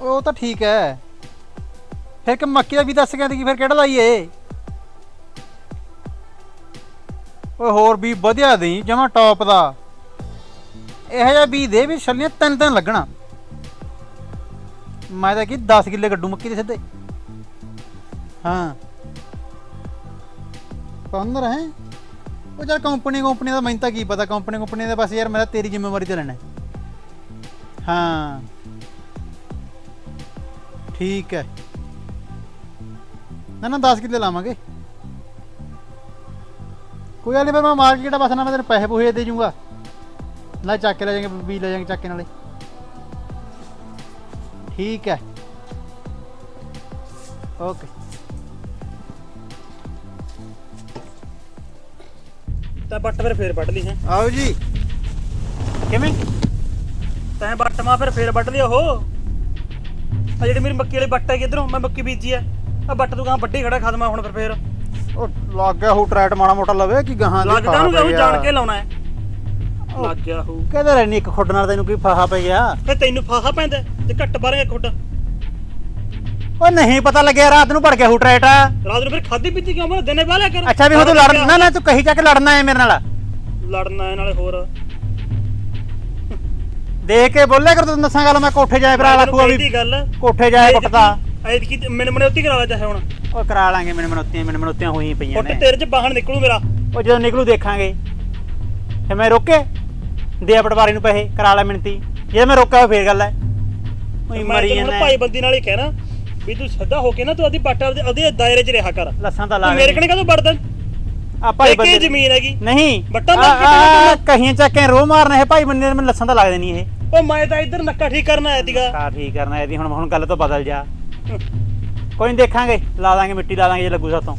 ਉਹ ਤਾਂ ਠੀਕ ਹੈ। ਫਿਰ ਕਿ ਮੱਕੀ ਦਾ ਵੀ ਦੱਸ ਗਿਆ ਕਿ ਫਿਰ ਕਿਹੜਾ ਲਾਈਏ? ਓਏ ਹੋਰ ਵੀ ਵਧੀਆ ਦੇਈ ਜਮਾ ਟੌਪ ਦਾ। ਇਹੋ ਜਿਹਾ ਵੀ ਦੇ ਵੀ ਛੱਲੀਆਂ ਤਿੰਨ ਤਿੰਨ ਲੱਗਣਾ। ਮੈਂ ਤਾਂ ਕੀ 10 ਕਿੱਲੇ ਗੱਡੂ ਮੱਕੀ ਦੇ ਸਿੱਧੇ। ਹਾਂ। ਪੰਦਰ ਹੈ। ਉਹ ਯਾਰ ਕੰਪਨੀ ਕੰਪਨੀ ਦਾ ਮੈਨੂੰ ਤਾਂ ਕੀ ਪਤਾ ਕੰਪਨੀ ਕੰਪਨੀ ਦਾ ਬਸ ਯਾਰ ਮੈਂ ਤੇਰੀ ਜ਼ਿੰਮੇਵਾਰੀ ਤੇ ਲੈਣਾ ਹੈ। ਠੀਕ ਹੈ। ਨਾ ਨਾ 10 ਕਿੱਲੇ ਲਾਵਾਂਗੇ। ਕੋਈ ਗੱਲ ਨਹੀਂ ਫਿਰ ਮੈਂ ਮਾਰਕੀਟ ਬਸ ਨਾ ਮੈਂ ਤੈਨੂੰ ਪੈਸੇ ਪੂਸੇ ਦੇ ਜੂੰਗਾ ਨਾ ਚੱਕ ਕੇ ਲੈ ਜਾਵਾਂਗੇ ਵੀ ਲੈ ਜਾਵਾਂਗੇ ਚੱਕ ਕੇ ਨਾਲੇ। ਠੀਕ ਹੈ। ਓਕੇ। ਤਾਂ ਬੱਟ ਫਿਰ ਫੇਰ ਵੱਢ ਲਈ ਹੈ। ਆਓ ਜੀ। ਕਿਵੇਂ? ਤੈਂ ਬੱਟ ਮਾ ਫਿਰ ਫੇਰ ਵੱਢ ਲਈ ਉਹ। ਆ ਜਿਹੜੀ ਮੇਰੀ ਮੱਕੀ ਵਾਲੀ ਬੱਟ ਹੈਗੀ ਇਧਰੋਂ ਮੈਂ ਮੱਕੀ ਬੀਜੀ ਐ ਆ ਬੱਟ ਤੂੰ ਕਹਾਂ ਵੱਡੀ ਖੜਾ ਖਦਮਾ ਹੁਣ ਫਿਰ ਫੇਰ। ਉਹ ਲੱਗ ਗਿਆ ਹੋ ਟਰੈਟ ਮਾੜਾ ਮੋਟਾ ਲਵੇ ਕਿ ਗਾਹਾਂ ਦੀ ਲੱਗਦਾ ਨੂੰ ਉਹ। ਜਾਣ ਕੇ ਲਾਉਣਾ ਹੈ। ਲੱਗ ਗਿਆ ਹੋ ਕਹਿੰਦੇ ਰਹਿਣੀ ਇੱਕ ਖੁੱਡ ਨਾਲ ਤੈਨੂੰ ਕੀ ਫਾਹਾ ਪੈ ਗਿਆ? ਫੇ ਤੈਨੂੰ ਫਾਹਾ ਪੈਂਦਾ ਤੇ ਘੱਟ ਬਾਰੇ ਖੁੱਡ। ਉਹ ਨਹੀਂ ਪਤਾ ਲੱਗਿਆ ਰਾਤ ਨੂੰ ਭੜ ਗਿਆ ਹੋ ਟਰੈਟ ਰਾਤ ਨੂੰ ਫਿਰ ਖਾਦੀ ਪੀਤੀ ਕਿਉਂ? ਮੈਂ ਦਿਨੇ ਬਾਹ ਲਿਆ ਕਰ। ਅੱਛਾ ਵੀ ਹੁਣ ਤੂੰ ਲੜ ਨਾ ਤੂੰ ਕਹੀ ਚੱਕ ਲੜਨਾ ਹੈ ਮੇਰੇ ਨਾਲ। ਲੜਨਾ ਹੈ ਨਾਲੇ ਹੋਰ। ਦੇਖ ਕੇ ਬੋਲਿਆ ਕਰ ਤੂੰ ਦੱਸਾਂ ਗੱਲ ਮੈਂ ਕੋਠੇ ਜਾਏ ਭਰਾ ਲਾਖੂਆ ਵੀ ਗੱਲ। ਕੋਠੇ ਜਾਏ ਕੁੱਟਦਾ। ਐਤ ਕੀ ਮੈਨੂੰ ਮਨੋਤੀ ਕਰਾ ਲਾ ਚਾਹੇ ਹੁਣ। ਉਹ ਕਰਾ ਲਾਂਗੇ ਮੈਨੂੰ ਮਨੋਤੀਆਂ ਮੈਨੂੰ ਮਨੋਤੀਆਂ ਹੋਈ ਪਈਆਂ ਨੇ। ਤੇਰੇ ਚ ਬਾਹਣ ਨਿਕਲੂ ਮੇਰਾ। ਉਹ ਜਦੋਂ ਨਿਕਲੂ ਦੇਖਾਂਗੇ। ਫਿਰ ਮੈਂ ਰੋਕੇ। ਦੇ ਪਟਵਾਰੀ ਨੂੰ ਪੈਸੇ ਕਰਾ ਲੈ ਮਿੰਤੀ। ਜੇ ਮੈਂ ਰੋਕਿਆ ਫੇਰ ਗੱਲ ਹੈ ਉਹੀ ਮਰੀ ਤੈਨੂੰ ਜਾਂਦਾ। ਭਾਈ ਬੰਦੀ ਨਾਲ ਹੀ ਕਹਿਣਾ ਵੀ ਤੂੰ ਸਿੱਧਾ ਹੋ ਕੇ ਨਾ ਤੂੰ ਆਦੀ ਬੱਟ ਉਹਦੇ ਦਾਇਰੇ 'ਚ ਰਿਹਾ ਕਰ। ਲੱਸਾਂ ਤਾਂ ਲਾ ਤੂੰ ਮੇਰੇ ਕਨੇ ਕਦੋਂ ਵੜਦਾ? ਆ ਭਾਈ ਬੰਦੇ ਜ਼ਮੀਨ ਹੈਗੀ। ਨਹੀਂ। ਆ- ਮਾਰ ਕੇ ਕਹੀਆਂ ਚੱਕੇ ਰੋ ਮਾਰਨਾ ਹੈ। ਭਾਈ ਬੰਦੇ ਨੇ ਮੈਨੂੰ ਲੱਸਾਂ ਤਾਂ ਲੱਗਦੇ ਨਹੀਂ ਇਹ। ਉਹ ਮੈਂ ਤਾਂ ਇੱਧਰ ਨੱਕਾ ਠੀਕ ਕਰਨ ਆਇਆ ਸੀਗਾ। ਕਾ ਠੀਕ ਕਰਨਾ ਇਹਦੀ ਹੁਣ ਹੁਣ ਗੱਲ ਤੋਂ ਬਦਲ ਜਾ। ਕੋਈ ਨਹੀਂ ਦੇਖਾਂਗੇ ਲਾ ਦਾਂਗੇ ਮਿੱਟੀ ਲਾ ਦਾਂਗੇ ਜੇ ਲੱਗੂ ਸਾਤੋਂ।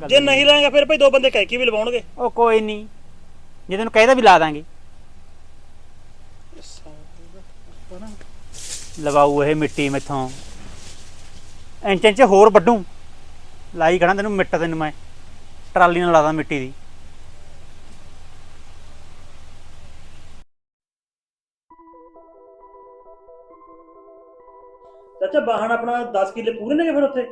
ਗੱਲ ਜੇ ਨਹੀਂ ਲਾਏਗਾ ਫਿਰ ਭਾਈ ਦੋ ਬੰਦੇ ਕਹਿ ਕੇ ਵੀ ਲਵਾਉਣਗੇ। ਉਹ ਕੋਈ ਨਹੀਂ ਜੇ ਤੈਨੂੰ ਕਹਿਦਾ ਵੀ ਲਾ ਦਾਂਗੇ। ਲਵਾਊ ਇਹ ਮਿੱਟੀ ਮੈਥੋਂ। ਇੰਚ ਇੰਚ ਹੋਰ ਵੱਡੂ ਲਾਈ ਖੜਾ ਤੈਨੂੰ ਮਿੱਟ ਤੈਨੂੰ ਮੈਂ। ਟਰਾਲੀ ਨਾਲ ਲਾਦਾ ਮਿੱਟੀ ਦੀ। ਚਾਚਾ ਬਾਹਣ ਆਪਣਾ 10 ਕਿੱਲੇ ਪੂਰੇ ਨੇਗੇ ਫਿਰ ਉੱਥੇ?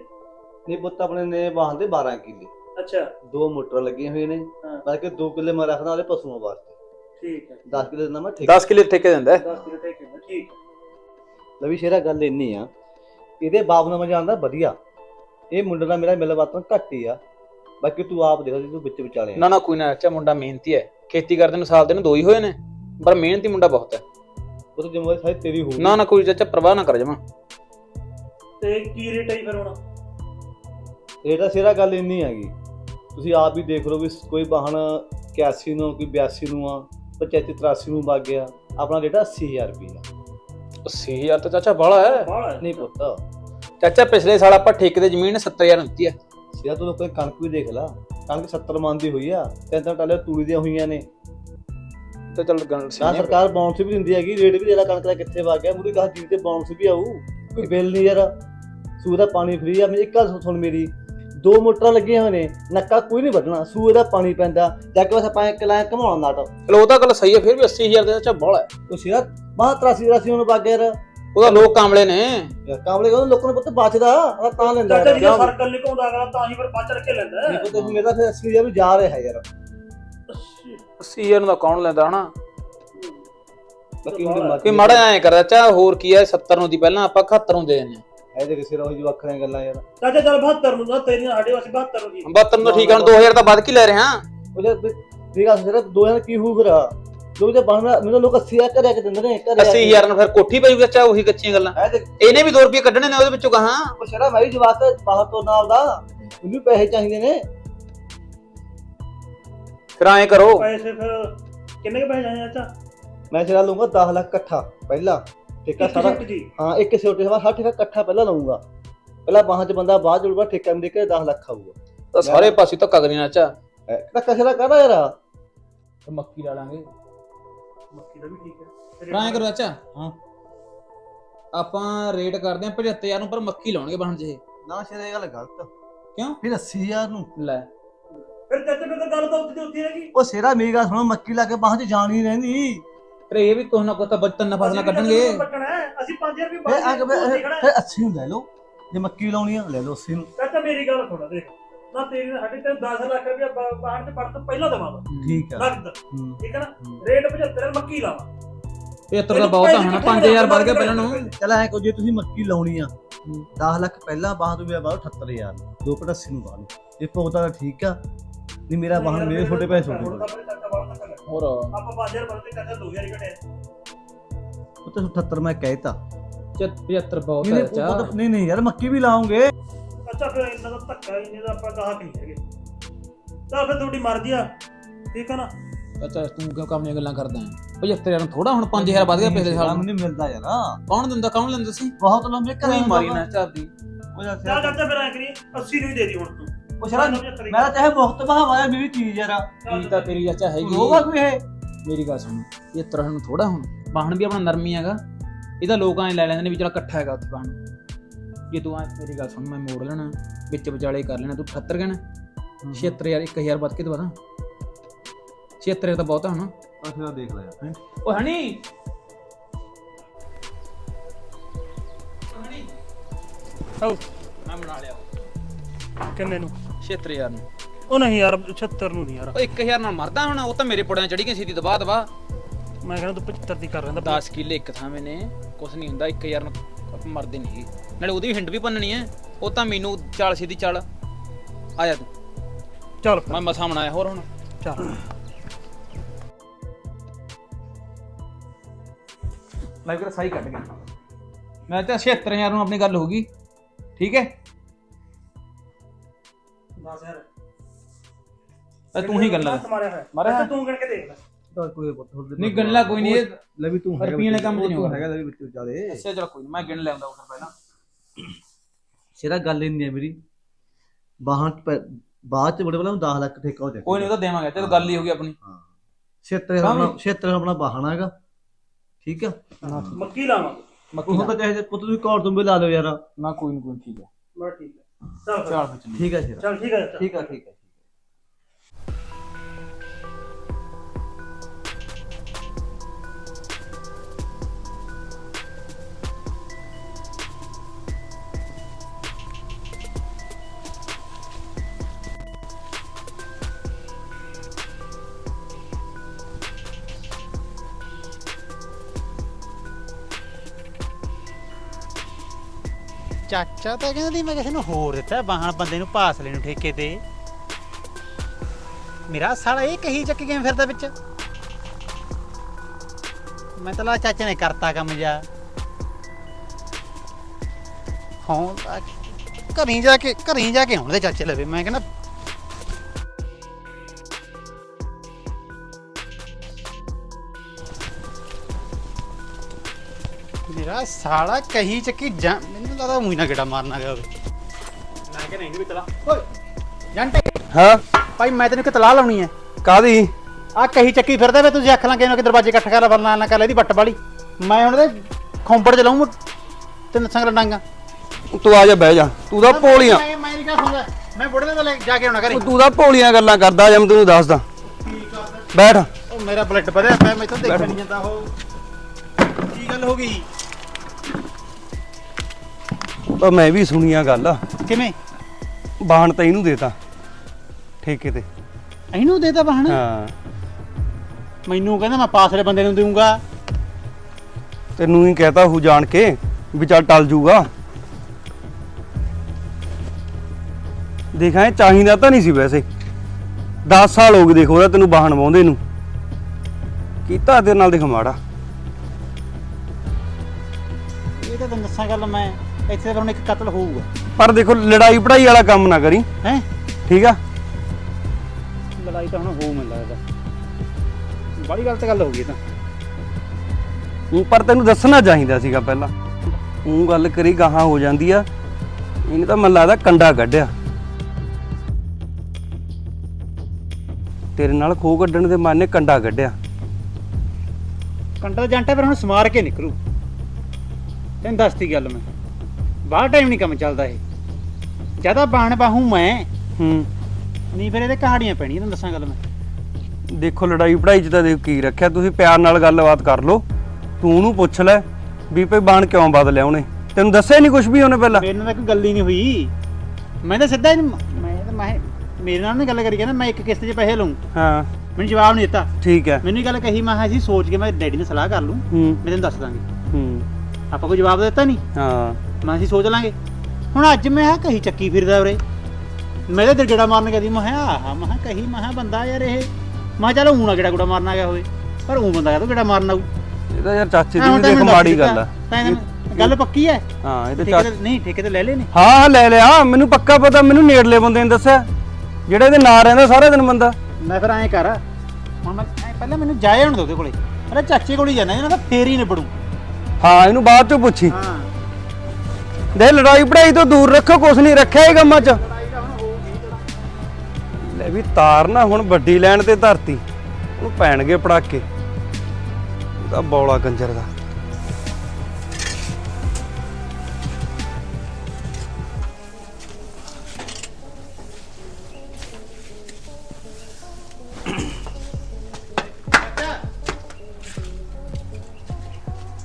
ਨਹੀਂ ਪੁੱਤ ਆਪਣੇ ਨੇ ਵਾਹਨ ਦੇ 12 ਕਿੱਲੇ। ਅੱਛਾ। ਦੋ ਮੋਟਰ ਲੱਗੀਆਂ ਹੋਈਆਂ ਨੇ ਹਾਂ। ਬਲਕਿ 2 ਕਿੱਲੇ ਮੈਂ ਰੱਖਦਾ ਉਹਦੇ ਪਸ਼ੂਆਂ ਵਾਸਤੇ। ਠੀਕ ਹੈ। 10 ਕਿੱਲੇ ਦਾ ਮੈਂ ਠੇਕਾ 10 ਕਿੱਲੇ ਠੇਕੇ ਦਿੰਦਾ ਹੈ। 10 ਕਿੱਲੇ ਠੀਕ ਠੀਕ ਹੈ। ਲਵੀ ਸ਼ੇਰਾ ਗੱਲ ਇੰਨੀ ਆ ਇਹਦੇ ਬਾਪ ਨਾਲ ਮੈਂ ਜਾਣਦਾ ਵਧੀਆ। ਇਹ ਮੁੰਡੇ ਦਾ ਮੇਰਾ ਮਿਲ ਵਰਤਨ ਘੱਟ ਹੀ ਆ। ਬਾਕੀ ਤੂੰ ਆਪ ਦੇਖ ਤੂੰ ਵਿੱਚ ਵਿਚਾਲੇ ਨਾ ਨਾ ਕੋਈ ਨਾ ਅੱਛਾ ਮੁੰਡਾ ਮਿਹਨਤੀ ਹੈ। ਖੇਤੀ ਕਰਦੇ ਨੂੰ ਸਾਲ ਦੇ ਨੂੰ ਦੋ ਹੀ ਹੋਏ ਨੇ ਪਰ ਮਿਹਨਤੀ ਮੁੰਡਾ ਬਹੁਤ ਹੈ। ਉਹ ਤਾਂ ਜ਼ਿੰਮੇਵਾਰੀ ਸਾਰੀ ਤੇਰੀ ਹੋਊਗੀ। ਨਾ ਨਾ ਕੋਈ ਚਾਚਾ ਪ੍ਰਵਾਹ ਨਾ ਕਰ ਜਮਾ। ਤੇ ਕੀ ਰੇਟ ਹੈ ਜੀ ਫਿਰ ਹੁਣ? ਇਹ ਤਾਂ ਸ਼ੇਰਾ ਗੱਲ ਇੰਨੀ ਹੈਗੀ। ਤੁਸੀਂ ਆਪ ਵੀ ਦੇਖ ਲਓ ਵੀ ਕੋਈ ਵਾਹਨ 81 ਨੂੰ ਕੋਈ 82 ਨੂੰ ਆ 85 83 ਨੂੰ ਵਗ ਗਿਆ। ਆਪਣਾ ਰੇਟ 80000 ਰੁਪਏ 80000 ਤਾਂ ਚਾਚਾ ਬਾਹਲਾ ਹੈ। ਹੈ। ਨਹੀਂ ਪੁੱਤ। ਚਾਚਾ ਪਿਛਲੇ ਸਾਲ ਆਪਾਂ ਠੇਕੇ ਤੇ ਜ਼ਮੀਨ 70000 ਨੂੰ ਦਿੱਤੀ ਹੈ। ਸਿਆ ਤੂੰ ਲੋਕਾਂ ਦੀ ਕਣਕ ਵੀ ਦੇਖ ਲਾ। ਕਣਕ 70 ਮਨ ਦੀ ਹੋਈ ਆ। ਤਿੰਨ ਤਿੰਨ ਟਾਲੇ ਤੂੜੀ ਦੀਆਂ ਹੋਈਆਂ ਨੇ। ਤੇ ਚੱਲ ਆ। ਸਰਕਾਰ ਬਾਉਂਸ ਵੀ ਦਿੰਦੀ ਹੈਗੀ। ਰੇਟ ਵੀ ਦੇ ਲਾ ਕਣਕ ਦਾ ਕਿੱਥੇ ਵਗ ਗਿਆ? ਮੂਰੀ ਕਹਾ ਚੀਜ਼ ਤੇ ਬਾਉਂਸ ਵੀ ਆਊ। ਕੋਈ ਬਿੱਲ ਨਹੀਂ ਯਾਰ। ਸੂਏ ਦਾ ਪਾਣੀ ਫ੍ਰੀ ਆ। ਮੇਰੀ ਇੱਕ ਗੱਲ ਸੁਣ ਮੇਰੀ। ਦੋ ਮੋਟਰਾਂ ਲੱਗੀਆਂ ਹੋਏ ਨੇ ਨੱਕਾ ਕੋਈ ਨਹੀਂ ਵੱਢਣਾ। ਸੂਏ ਦਾ ਪਾਣੀ ਪੈਂਦਾ। ਜਾ ਕੇ ਬਸ ਆਪਾਂ ਇੱਕ ਲਾਇਆ ਘਮਾਉਣਾ ਨਾਟ ਚਲੋ ਉਹ ਤਾਂ ਗੱਲ ਸਹੀ ਹੈ ਫਿਰ ਵੀ 80000 ਦਾ ਚਾਚਾ ਬਾਹਲਾ ਹੈ। ਉਹ ਸਿਆ ਬਾਹ 83 83 ਨੂੰ ਵਗ ਗਿਆ ਯਾਰ। ਉਹਦਾ ਲੋਕ ਕਾਮਲੇ ਨੇ। ਯਾਰ ਕਾਮਲੇ ਕਹਿੰਦੇ ਲੋਕਾਂ ਨੂੰ ਪੁੱਤ ਬਚਦਾ। ਆ ਤਾਂ ਲੈਂਦਾ ਚਾਚਾ ਯਾਰ। ਜੀ ਦਾ ਸਰਕਲ ਘੁੰਮਦਾ ਅਗਲਾ ਤਾਂ ਹੀ ਫਿਰ ਪੱਚ ਰੱਖ ਕੇ ਲੈਂਦਾ। ਨਹੀਂ ਪੁੱਤ ਮੇਰਾ ਫਿਰ ਅਸਲੀ ਵੀ ਜਾ ਰਿਹਾ ਯਾਰ। 80000 ਨੂੰ ਤਾਂ ਕੌਣ ਲੈਂਦਾ ਹਨਾ? ਬਾਕੀ ਮਾੜਾ ਐ ਕਰ ਚਾਚਾ ਹੋਰ ਕੀ ਹੈ? 70 ਨੂੰ ਦੀ ਪਹਿਲਾਂ ਆਪਾਂ 71 ਨੂੰ ਦੇ ਦਿੰਦੇ ਹਾਂ। ਇਹਦੇ ਕਿਸੇ ਰੋਜ਼ ਵੱਖਰੀਆਂ ਗੱਲਾਂ ਯਾਰ। ਚਾਚਾ ਚੱਲ 72 ਨੂੰ ਦਾ ਤੇਰੀਆਂ ਸਾਡੇ ਵਾਸਤੇ 72 ਨੂੰ ਜੀ। 72 ਨੂੰ ਤਾਂ ਠੀਕ ਹੈ ਹੁਣ 2000 ਤਾਂ ਵੱਧ ਕੀ ਲੈ ਰਹੇ? ਹਾਂ ਉਹ ਜਦ ਠੀਕ ਆ ਦੋ ਹਜ਼ਾਰ ਕੀ ਹੋਊ ਫਿਰ? ਲੋਕ ਜੇ ਬਣਨਾ ਮੈਨੂੰ ਲੋਕ 80 ਆ ਘਰੇ ਆ ਕੇ ਦਿੰਦੇ ਨੇ ਘਰੇ ਆ ਕੇ। 80000 ਨੂੰ ਫਿਰ ਕੋਠੀ ਪਈ ਚਾਚਾ ਉਹੀ ਕੱਚੀਆਂ ਗੱਲਾਂ। ਇਹਨੇ ਵੀ 2 ਰੁਪਏ ਕੱਢਣੇ ਨੇ ਉਹਦੇ ਵਿੱਚੋਂ ਕਹਾਂ ਉਹ ਸ਼ਰਾ ਮੈਂ ਵੀ ਜਵਾਕ ਬਾਹਰ ਤੋਂ ਨਾ ਆਉਂਦਾ ਉਹਨੂੰ ਪੈਸੇ ਚਾਹੀਦੇ ਨੇ। ਫਿਰ ਐਂ ਕਰੋ। ਪੈਸੇ ਫਿਰ ਕਿੰਨੇ ਕੇ ਪੈਸੇ ਜਾਣੇ ਚਾਚਾ? ਮੈਂ ਸ਼ਰਾ ਲਊਂਗਾ 10 ਲੱਖ ਇਕੱਠਾ ਪਹਿਲਾਂ। ਠੇਕਾ ਸਾਰਾ ਜੀ। ਹਾਂ ਇੱਕ ਸਿਉਟੇ ਸਵਾ ਹਰ ਠੇਕਾ ਇਕੱਠਾ ਪਹਿਲਾਂ ਲਊਂਗਾ। ਪਹਿਲਾਂ ਬਾਹਾਂ 'ਚ ਬੰਦਾ ਬਾਅਦ ਜੁੜਵਾ ਠੇਕਾ ਦੇ ਕੇ 10 ਲੱਖ ਆਊਗਾ। ਤਾਂ ਸਾਰੇ ਪਾਸੇ ਧੱਕਾ ਕਰੀ ਨਾ ਚਾਚਾ ਕਿਹੜਾ ਕਸ਼ਰਾ ਕਹਦਾ ਯਾਰ? ਮੱਕੀ ਲਾ ਲਾਂਗੇ। ਮੱਕੀ ਦਾ ਵੀ ਠੀਕ ਹੈ। ਫਿਰ ਐਂ ਕਰੋ ਚਾਚਾ ਹਾਂ। ਆਪਾਂ ਰੇਟ ਕਰਦੇ ਆਂ 75000 ਨੂੰ ਪਰ ਮੱਕੀ ਲਾਉਣਗੇ ਬਣ ਜੇ ਨਾ ਸ਼ਰਾ ਇਹ ਗੱਲ ਗਲਤ ਕਿਉਂ? ਫਿਰ 80000 ਨੂੰ। ਲੈ। ਫਿਰ ਚਾਚਾ ਫਿਰ ਤਾਂ ਗੱਲ ਤਾਂ ਉੱਥੇ ਦੀ ਉੱਥੇ ਹੈਗੀ ਉਹ ਸ਼ੇਰਾ ਮੇਰੀ ਗੱਲ ਸੁਣੋ ਮੱਕੀ ਲਾ ਕੇ ਬਾਹਾਂ 'ਚ ਜਾਣ ਹੀ ਰਹਿੰਦੀ। ਟਰੇ ਵੀ ਕੋਹ ਨਾ ਤਾਂ ਬਚਤਨ ਨਾ ਫਸਲਾਂ ਕੱਢਣਗੇ। ਪੱਟਣਾ ਹੈ, ਅਸੀਂ 5000 ਰੁਪਏ ਫਿਰ ਆ ਕੇ ਫਿਰ- ਫਿਰ 80 ਨੂੰ ਲੈ ਲਓ। ਜੇ ਮੱਕੀ ਲਾਉਣੀ ਆ ਲੈ ਲਓ 80 ਨੂੰ। ਚਾਚਾ ਮੇਰੀ ਗੱਲ ਸੁਣ ਦੇਖ। ਨਾ ਤੇਰੀ ਸਾਡੀ ਤੇ 10 ਲੱਖ ਰੁਪਏ ਬਾਹਰ ਤੇ ਪੜਤ ਪਹਿਲਾਂ ਦੇਵਾਂਗਾ। ਠੀਕ ਆ। ਨਗਦ ਹੂੰ। ਠੀਕ ਹੈ ਨਾ? ਰੇਟ 75 ਮੱਕੀ ਲਾਵਾ। 75 ਦਾ ਬਹੁਤ ਆ ਹੁਣ 5000 ਵੱਧ ਗਿਆ ਪਹਿਲਾਂ ਨੂੰ। ਚਲ ਐ ਕੋ ਜੇ ਤੁਸੀਂ ਮੱਕੀ ਲਾਉਣੀ ਆ 10 ਲੱਖ ਪਹਿਲਾਂ ਬਾਅਦ ਵੀ ਬਾਅਦ 78000 ਦੋ 80 ਨੂੰ ਬਾਅਦ ਇਹ ਪੌਦਾ ਤਾਂ ਠੀਕ ਆ ਨਹੀਂ ਮੇਰਾ ਵਾਹਨ ਮੇਰੇ ਛੋਟੇ ਪੈਸੇ ਛੋਟੇ ਹੋਰ। ਆਪਾਂ 5000 ਬਣ ਤੇ ਚਾਚਾ 2000 ਹੀ ਘਟਿਆ। ਉਹ ਤਾਂ 78 ਮੈਂ ਕਹਿਤਾ। 75 ਬਹੁਤ ਨਹੀਂ ਹੈ ਨਹੀਂ, ਚਾ ਉਹ ਤਾਂ- ਨਹੀਂ ਨਹੀਂ ਯਾਰ ਮੱਕੀ ਵੀ ਲਾਉਂਗੇ। ਅੱਛਾ ਫਿਰ ਇੰਨਾ ਦਾ ਧੱਕਾ ਇੰਨੇ ਦਾ ਆਪਾਂ ਗਾਹਕ ਨਹੀਂ ਹੈਗੇ। ਤਾਂ ਫਿਰ ਤੁਹਾਡੀ ਮਰਜ਼ੀ ਆ ਠੀਕ ਹੈ ਨਾ? ਅੱਛਾ ਤੂੰ ਕਿਉਂ ਕੰਮ ਦੀਆਂ ਗੱਲਾਂ ਕਰਦਾ ਹੈ? 75 ਨੂੰ ਥੋੜਾ ਹੁਣ 5000 ਵੱਧ ਗਿਆ ਪਿਛਲੇ ਸਾਲ ਨੂੰ। ਨਹੀਂ ਮਿਲਦਾ ਯਾਰ। ਕੌਣ ਦਿੰਦਾ ਕੌਣ ਲੈਂਦਾ ਸੀ? ਬਹੁਤ ਲੰਮੇ ਕੋਈ ਮਾਰੀ ਨਾ ਚਾਬੀ ਉਹ ਯਾਰ ਚੱਲ ਚਾਚਾ ਫਿਰ ਐ ਕਰੀ 80 ਨੂੰ ਹੀ ਦੇ ਦੀ ਹੁਣ ਤੂੰ। ਉਹ ਸ਼ਰਾ ਮੈਂ ਤਾਂ ਚਾਹੇ ਮੁਫਤ ਬਹਾਵਾ ਮੇਰੀ ਚੀਜ਼ ਯਾਰ। ਕੀ ਤਾਂ ਤੇਰੀ ਚਾਚਾ ਹੈਗੀ ਹੋਗਾ ਕੋਈ ਇਹ? ਮੇਰੀ ਗੱਲ ਸੁਣ ਇਹ ਤਰ੍ਹਾਂ ਨੂੰ ਥੋੜਾ ਹੁਣ ਬਾਹਣ ਵੀ ਆਪਣਾ ਨਰਮੀ ਹੈਗਾ। ਇਹਦਾ ਲੋਕ ਐ ਲੈ ਲੈਂਦੇ ਨੇ ਵੀ ਚਲ ਇਕੱਠਾ ਹੈਗਾ ਉੱਥੇ ਬਾਹਣ ਜੇ ਤੂੰ ਆ ਮੇਰੀ ਗੱਲ ਸੁਣ ਮੈਂ ਮੋੜ ਲੈਣਾ ਵਿੱਚ ਵਿਚਾਲੇ ਕਰ ਲੈਣਾ ਤੂੰ 78 ਕਹਿਣਾ। 76000 1000 ਵੱਧ ਕੇ ਦਵਾ ਦਾਂ। 76 ਤਾਂ ਬਹੁਤ ਆ ਹੁਣ। ਅੱਛਾ ਦੇਖ ਲੈ ਯਾਰ। ਉਹ ਹਣੀ! ਆਓ ਮੈਂ ਬਣਾ ਲਿਆ। ਕਿੰਨੇ ਨੂੰ? 76000 ਨੂੰ। ਉਹ ਨਹੀਂ ਯਾਰ 76 ਨੂੰ ਨਹੀਂ ਯਾਰ। ਉਹ 1000 ਨਾਲ ਮਰਦਾ ਹੁਣ ਉਹ ਤਾਂ ਮੇਰੇ ਪੁੜਿਆਂ ਚੜੀ ਗਈ ਸਿੱਧੀ ਦਬਾ ਦਬਾ। ਮੈਂ ਕਹਿੰਦਾ ਤੂੰ 75 ਦੀ ਕਰ ਲੈਂਦਾ। 10 ਕਿੱਲੇ ਇੱਕ ਥਾਂ ਨੇ ਕੁਛ ਨਹੀਂ ਹੁੰਦਾ 1000 ਨੂੰ ਆਪਾਂ ਮਰਦੇ ਨਹੀਂ ਨਾਲੇ ਉਹਦੀ ਹਿੰਡ ਵੀ ਪੰਨਣੀ ਹੈ ਉਹ ਤਾਂ ਮੈਨੂੰ ਚਾਲ ਸਿੱਧੀ ਚੱਲ। ਆ ਜਾ ਤੂੰ। ਚੱਲ ਮੈਂ ਮਸਾ ਬਣਾਇਆ ਹੋਰ ਹੁਣ। ਚੱਲ। ਮੈਂ ਕਿਹਾ ਸਹੀ ਕੱਢ ਗਿਆ ਮੈਂ ਤਾਂ 76000 ਨੂੰ ਆਪਣੀ ਗੱਲ ਹੋ ਗਈ। ਠੀਕ ਹੈ? 10000 ਤਾਂ ਤੂੰ ਹੀ ਗੱਲਾਂ ਮਾਰਿਆ ਹੈ? ਤੂੰ ਗਣ ਕੇ ਦੇਖ ਲੈ। ਤਾਂ ਕੋਈ ਪੁੱਤ ਨਹੀਂ ਕੋਈ ਨਹੀਂ ਇਹ ਲੈ ਵੀ ਤੂੰ ਰੁਪਈਏ ਵਾਲੇ ਕੰਮ 'ਚ ਨਹੀਂ ਤੂੰ ਹੋਣਾ। ਹੈਗਾ ਲੈ ਵੀ ਵਿੱਚ ਵਿਚਾਲੇ ਅੱਛਾ ਚਲ ਕੋਈ ਨੀ, ਮੈਂ ਗਿਣ ਲਿਆਉਂਦਾ ਉਹ ਪਹਿਲਾਂ। ਸਿਰਾ ਗੱਲ ਇੰਨੀ ਹੈ ਮੇਰੀ। ਬਾਹਾਂ ਬਾਅਦ ਚ ਬੜੇ ਬੜਾ 10 ਲੱਖ ਠੇਕਾ ਹੋ ਜਾਏ ਕੋਈ ਨਹੀਂ ਉਹ ਤਾਂ ਦੇਵਾਂਗੇ। ਚਲ ਗੱਲ ਹੀ ਹੋ ਗਈ ਆਪਣੀ। ਹਾਂ। 76 ਆਪਣਾ 76 ਆਪਣਾ ਬਾਹਣਾ ਹੈਗਾ। ਠੀਕ ਆ? ਮੱਕੀ ਲਾਵਾਂ ਮੱਕੀ ਉਹ ਤਾਂ ਚਾਹੇ ਪੁੱਤ ਤੁਸੀਂ ਕੌਰ ਤੁੰਬੇ ਲਾ ਲਓ ਯਾਰ। ਨਾ ਕੋਈ ਨਹੀਂ ਕੋਈ ਨੀ, ਠੀਕ ਹੈ। ਮੈਂ ਠੀਕ ਹੈ ਚੱਲ ਫਿਰ। ਚੱਲ ਫਿਰ ਚੱਲੀਏ। ਠੀਕ ਆ ਸਿਰਾ ਚੱਲ ਠੀਕ ਚਾਚਾ। ਤਾਂ ਕਹਿੰਦਾ ਸੀ, ਮੈਂ ਕਿਸੇ ਨੂੰ ਹੋਰ ਦਿੱਤਾ ਬਾਹਣ ਬੰਦੇ ਨੂੰ ਪਾਸਲੇ ਨੂੰ ਠੇਕੇ ਤੇ। ਮੇਰਾ ਸਾਲਾ ਇਹ ਕਹੀ ਚੱਕ ਕਿਵੇਂ ਫਿਰਦਾ ਵਿੱਚ। ਮੈਂ ਤਾਂ ਲਾ ਚਾਚੇ ਨੇ ਕਰਤਾ ਕੰਮ ਜਾ ਹਾਂ ਘਰੀ ਜਾ ਕੇ, ਘਰੀ ਜਾ ਕੇ ਆਉਣ ਦੇ ਚਾਚੇ ਲਵੇ। ਮੈਂ ਕਹਿੰਦਾ ਮੇਰਾ ਸਾਲਾ ਕਹੀ ਚੱਕੀ ਜਾਂ ਮੈਨੂੰ ਲੱਗਦਾ ਮੂੰਹ ਨਾ ਗੇੜਾ ਮਾਰਨਾ ਗਿਆ ਹੋਵੇ ਮੈਂ ਕਿ ਨਹੀਂ ਵੀ ਤਲਾ ਓਏ ਜੰਟੇ। ਹਾਂ? ਭਾਈ ਮੈਂ ਤੈਨੂੰ ਇੱਕ ਤਲਾਹ ਲਾਉਣੀ ਹੈ। ਕਾਦੀ ਆ ਕਹੀ ਚੱਕੀ ਫਿਰਦਾ ਵੇ ਤੁਸੀਂ ਅੱਖ ਲਾਂ ਕਿਵੇਂ ਕਿ ਦਰਵਾਜ਼ੇ ਇਕੱਠ ਕਰ ਵਰਨਾ ਨਾ ਕਰ ਲੈ ਇਹਦੀ ਬੱਟ ਵਾਲੀ। ਮੈਂ ਹੁਣ ਇਹਦੇ ਖੌਂਪੜ ਚ ਲਾਉਂ ਤਿੰਨ ਸੰਗਲ ਡਾਂਗਾ। ਤੂੰ ਆ ਜਾ ਬਹਿ ਜਾ। ਤੂੰ ਤਾਂ ਭੋਲੀਆਂ। ਮੈਂ ਮੈਂ ਨਹੀਂ ਕਹਾ ਸੁਣਦਾ। ਮੈਂ ਬੁੜਨੇ ਤੋਂ ਲੈ ਜਾ ਕੇ ਆਉਣਾ ਘਰੇ। ਤੂੰ ਤਾਂ ਭੋਲੀਆਂ ਗੱਲਾਂ ਕਰਦਾ ਜਾਂ ਮੈਂ ਤੈਨੂੰ ਦੱਸਦਾ। ਬੈਠ। ਉਹ ਮੇਰਾ ਬਲੱਡ ਵਧਿਆ ਪਿਆ ਮੈਂ ਤਾਂ ਦੇਖ ਨਹੀਂ ਜਾਂਦਾ ਉਹ। ਕੀ ਗੱਲ ਹੋ ਗਈ? ਉਹ ਮੈਂ ਵੀ ਸੁਣੀਆਂ ਗੱਲ। ਕਿਵੇਂ? ਬਾਹਣ ਤਾਂ ਇਹਨੂੰ ਦੇਤਾ। ਠੇਕੇ ਤੇ। ਇਹਨੂੰ ਦੇਤਾ ਬਹਾਨਾ ਹਾਂ। ਮੈਨੂੰ ਕਹਿੰਦਾ ਮੈਂ ਪਾਸਲੇ ਬੰਦੇ ਨੂੰ ਦੇਊਂਗਾ। ਤੈਨੂੰ ਹੀ ਕਹਤਾ ਹੂ ਜਾਣ ਕੇ ਵੀ ਚੱਲ ਟਲ ਜੂਗਾ। ਦੇਖਾਂ ਚਾਹੀਦਾ ਤਾਂ ਨਹੀਂ ਸੀ ਵੈਸੇ। 10 ਸਾਲ ਹੋ ਗਏ ਦੇਖੋ ਉਹਦਾ ਤੈਨੂੰ ਬਾਹਣ ਵਾਉਂਦੇ ਨੂੰ। ਕੀਤਾ ਤੇਰੇ ਨਾਲ ਦੇਖ ਮਾੜਾ। ਇਹ ਤਾਂ ਤੈਨੂੰ ਦੱਸਾਂ ਗੱਲ ਮੈਂ। ਇੱਥੇ ਤਾਂ ਹੁਣ ਇੱਕ ਕਤਲ ਹੋਊਗਾ। ਪਰ ਦੇਖੋ ਲੜਾਈ ਪੜਾਈ ਵਾਲਾ ਕੰਮ ਨਾ ਕਰੀ। ਹੈ? ਠੀਕ ਆ? ਲੜਾਈ ਤਾਂ ਹੁਣ ਹੋਊ ਮੈਨੂੰ ਲੱਗਦਾ। ਬੜੀ ਗਲਤ ਗੱਲ ਹੋ ਗਈ ਇਹ ਤਾਂ। ਊਂ ਪਰ ਤੈਨੂੰ ਦੱਸਣਾ ਚਾਹੀਦਾ ਸੀਗਾ ਪਹਿਲਾਂ। ਉਹ ਗੱਲ ਕਰੀ ਗਾਹਾਂ ਹੋ ਜਾਂਦੀ ਆ। ਇਹਨੇ ਤਾਂ ਮੈਨੂੰ ਲੱਗਦਾ ਕੰਡਾ ਕੱਢਿਆ। ਤੇਰੇ ਨਾਲ ਖੋ ਕੱਢਣ ਦੇ ਮਨ ਨੇ ਕੰਡਾ ਕੱਢਿਆ। ਕੰਟਾ ਜੰਟਾ ਫਿਰ ਹੁਣ ਸਮਾਰ ਕੇ ਨਿਕਲੂ ਤੈਨੂੰ ਦੱਸਤੀ ਗੱਲ ਮੈਂ। ਬਾਹਰ ਟਾਈਮ ਨਹੀਂ ਕੰਮ ਚੱਲਦਾ ਇਹ। ਜ਼ਿਆਦਾ ਬਾਣ ਬਾਹੂ ਮੈਂ। ਹੂੰ। ਨਹੀਂ ਫਿਰ ਇਹਦੇ ਕਹਾਣੀਆਂ ਪੈਣੀਆਂ ਤੈਨੂੰ ਦੱਸਾਂ ਗੱਲ ਮੈਂ। ਦੇਖੋ ਲੜਾਈ ਪੜਾਈ 'ਚ ਤਾਂ ਦੇਖ ਕੀ ਰੱਖਿਆ ਤੁਸੀਂ ਪਿਆਰ ਨਾਲ ਗੱਲਬਾਤ ਕਰ ਲਓ। ਤੂੰ ਉਹਨੂੰ ਪੁੱਛ ਲੈ ਵੀ ਭਈ ਬਾਣ ਕਿਉਂ ਬਦਲਿਆ ਉਹਨੇ। ਤੈਨੂੰ ਦੱਸਿਆ ਨਹੀਂ ਕੁਝ ਵੀ ਉਹਨੇ ਪਹਿਲਾਂ? ਮੇਰੇ ਨਾਲ ਤਾਂ ਕੋਈ ਗੱਲ ਹੀ ਨਹੀਂ ਹੋਈ। ਮੈਂ ਤਾਂ ਸਿੱਧਾ ਮੈਂ ਤਾਂ ਮੈਂ ਮੇਰੇ ਨਾਲ ਨਹੀਂ ਗੱਲ ਕਰੀ ਕਹਿੰਦਾ ਮੈਂ ਇੱਕ ਕਿਸ਼ਤ 'ਚ ਪੈਸੇ ਲਊਂ। ਹਾਂ। ਮੈਨੂੰ ਜਵਾਬ ਨਹੀਂ ਦਿੱਤਾ। ਠੀਕ ਹੈ। ਮੈਨੂੰ ਇਹ ਗੱਲ ਕਹੀ ਮੈਂ ਕਿਹਾ ਅਸੀਂ ਸੋਚ ਕੇ ਮੈਂ ਡੈਡੀ ਨਾਲ ਸਲਾਹ ਕਰ ਲੂੰ ਹੂੰ। ਮੈਂ ਤੈਨੂੰ ਦੱਸ ਦਾਂਗੇ। ਹੂੰ। ਆਪਾਂ ਕੋਈ ਜਵਾਬ ਦਿੱਤਾ ਨਹੀਂ ਹਾਂ। ਮੈਂ ਅਸੀਂ ਸੋਚ ਲਾਂਗੇ। ਹੁਣ ਅੱਜ ਮੈਂ ਆ ਕਹੀ ਚੱਕੀ ਫਿਰਦਾ ਉਰੇ। ਮੈਂ ਤਾਂ ਦਿਲਗੜਾ ਮਾਰਨ ਗਿਆ ਦੀ ਮੈਂ ਕਿਹਾ ਆਹ ਮੈਂ ਕਿਹਾ ਕਹੀ ਮੈਂ ਕਿਹਾ ਬੰਦਾ ਯਾਰ ਇਹ ਮੈਂ ਚੱਲ ਊਂ ਨਾ ਕਿਹੜਾ ਗੁੜਾ ਮਾਰਨ ਆ ਗਿਆ ਹੋਵੇ। ਪਰ ਊਂ ਬੰਦਾ ਕਹਦਾ ਕਿਹੜਾ ਮਾਰਨ ਆਊ? ਇਹ ਤਾਂ ਯਾਰ ਚਾਚੇ ਦੀ ਵੀ ਤਾਂ ਦੇਖ ਮਾੜੀ ਗੱਲ ਆ। ਤਾਂ ਗੱਲ ਪੱਕੀ ਹੈ ਹਾਂ ਇਹ ਤਾਂ ਚਾਚੇ ਤੇ ਨਹੀਂ ਠੇਕੇ ਤੇ ਲੈ ਲੈ ਨੇ। ਹਾਂ ਹਾਂ ਲੈ ਲਿਆ। ਮੈਨੂੰ ਪੱਕਾ ਪਤਾ ਮੈਨੂੰ ਨੇੜਲੇ ਬੰਦੇ ਨੇ ਦੱਸਿਆ। ਜਿਹੜਾ ਇਹਦੇ ਨਾਲ ਰਹਿੰਦਾ ਸਾਰਾ ਦਿਨ ਬੰਦਾ। ਮੈਂ ਫਿਰ ਐਂ ਕਰ। ਹੁਣ ਮੈਂ ਐਂ ਪਹਿਲਾਂ ਮੈਨੂੰ ਜਾਏ ਹੁਣ ਦੋ ਉਹਦੇ ਕੋਲੇ। ਪਹਿਲਾਂ ਚਾਚੇ ਕੋਲ ਹੀ ਜਾਣਾ ਇਹਨਾਂ ਦਾ ਫੇਰ ਹੀ ਨਿਬੜੂ। ਹਾਂ ਇਹਨੂੰ ਬਾਅਦ ਚੋਂ ਪੁੱਛੀ। ਹਾਂ। ਦੇ ਲੜਾਈ ਪੜਾਈ ਤੋਂ ਦੂਰ ਰੱਖੋ, ਕੁਛ ਨਹੀਂ ਰੱਖਿਆ ਇਹ ਕੰਮਾਂ 'ਚ। ਲੈ ਵੀ ਤਾਰ ਨਾ ਹੁਣ ਵੱਡੀ ਲੈਣ ਤੇ ਧਰਤੀ, ਉਹਨੂੰ ਪੈਣਗੇ ਪੜਾਕੇ। ਉਹਦਾ ਬੌਲਾ ਕੰਜਰ ਦਾ।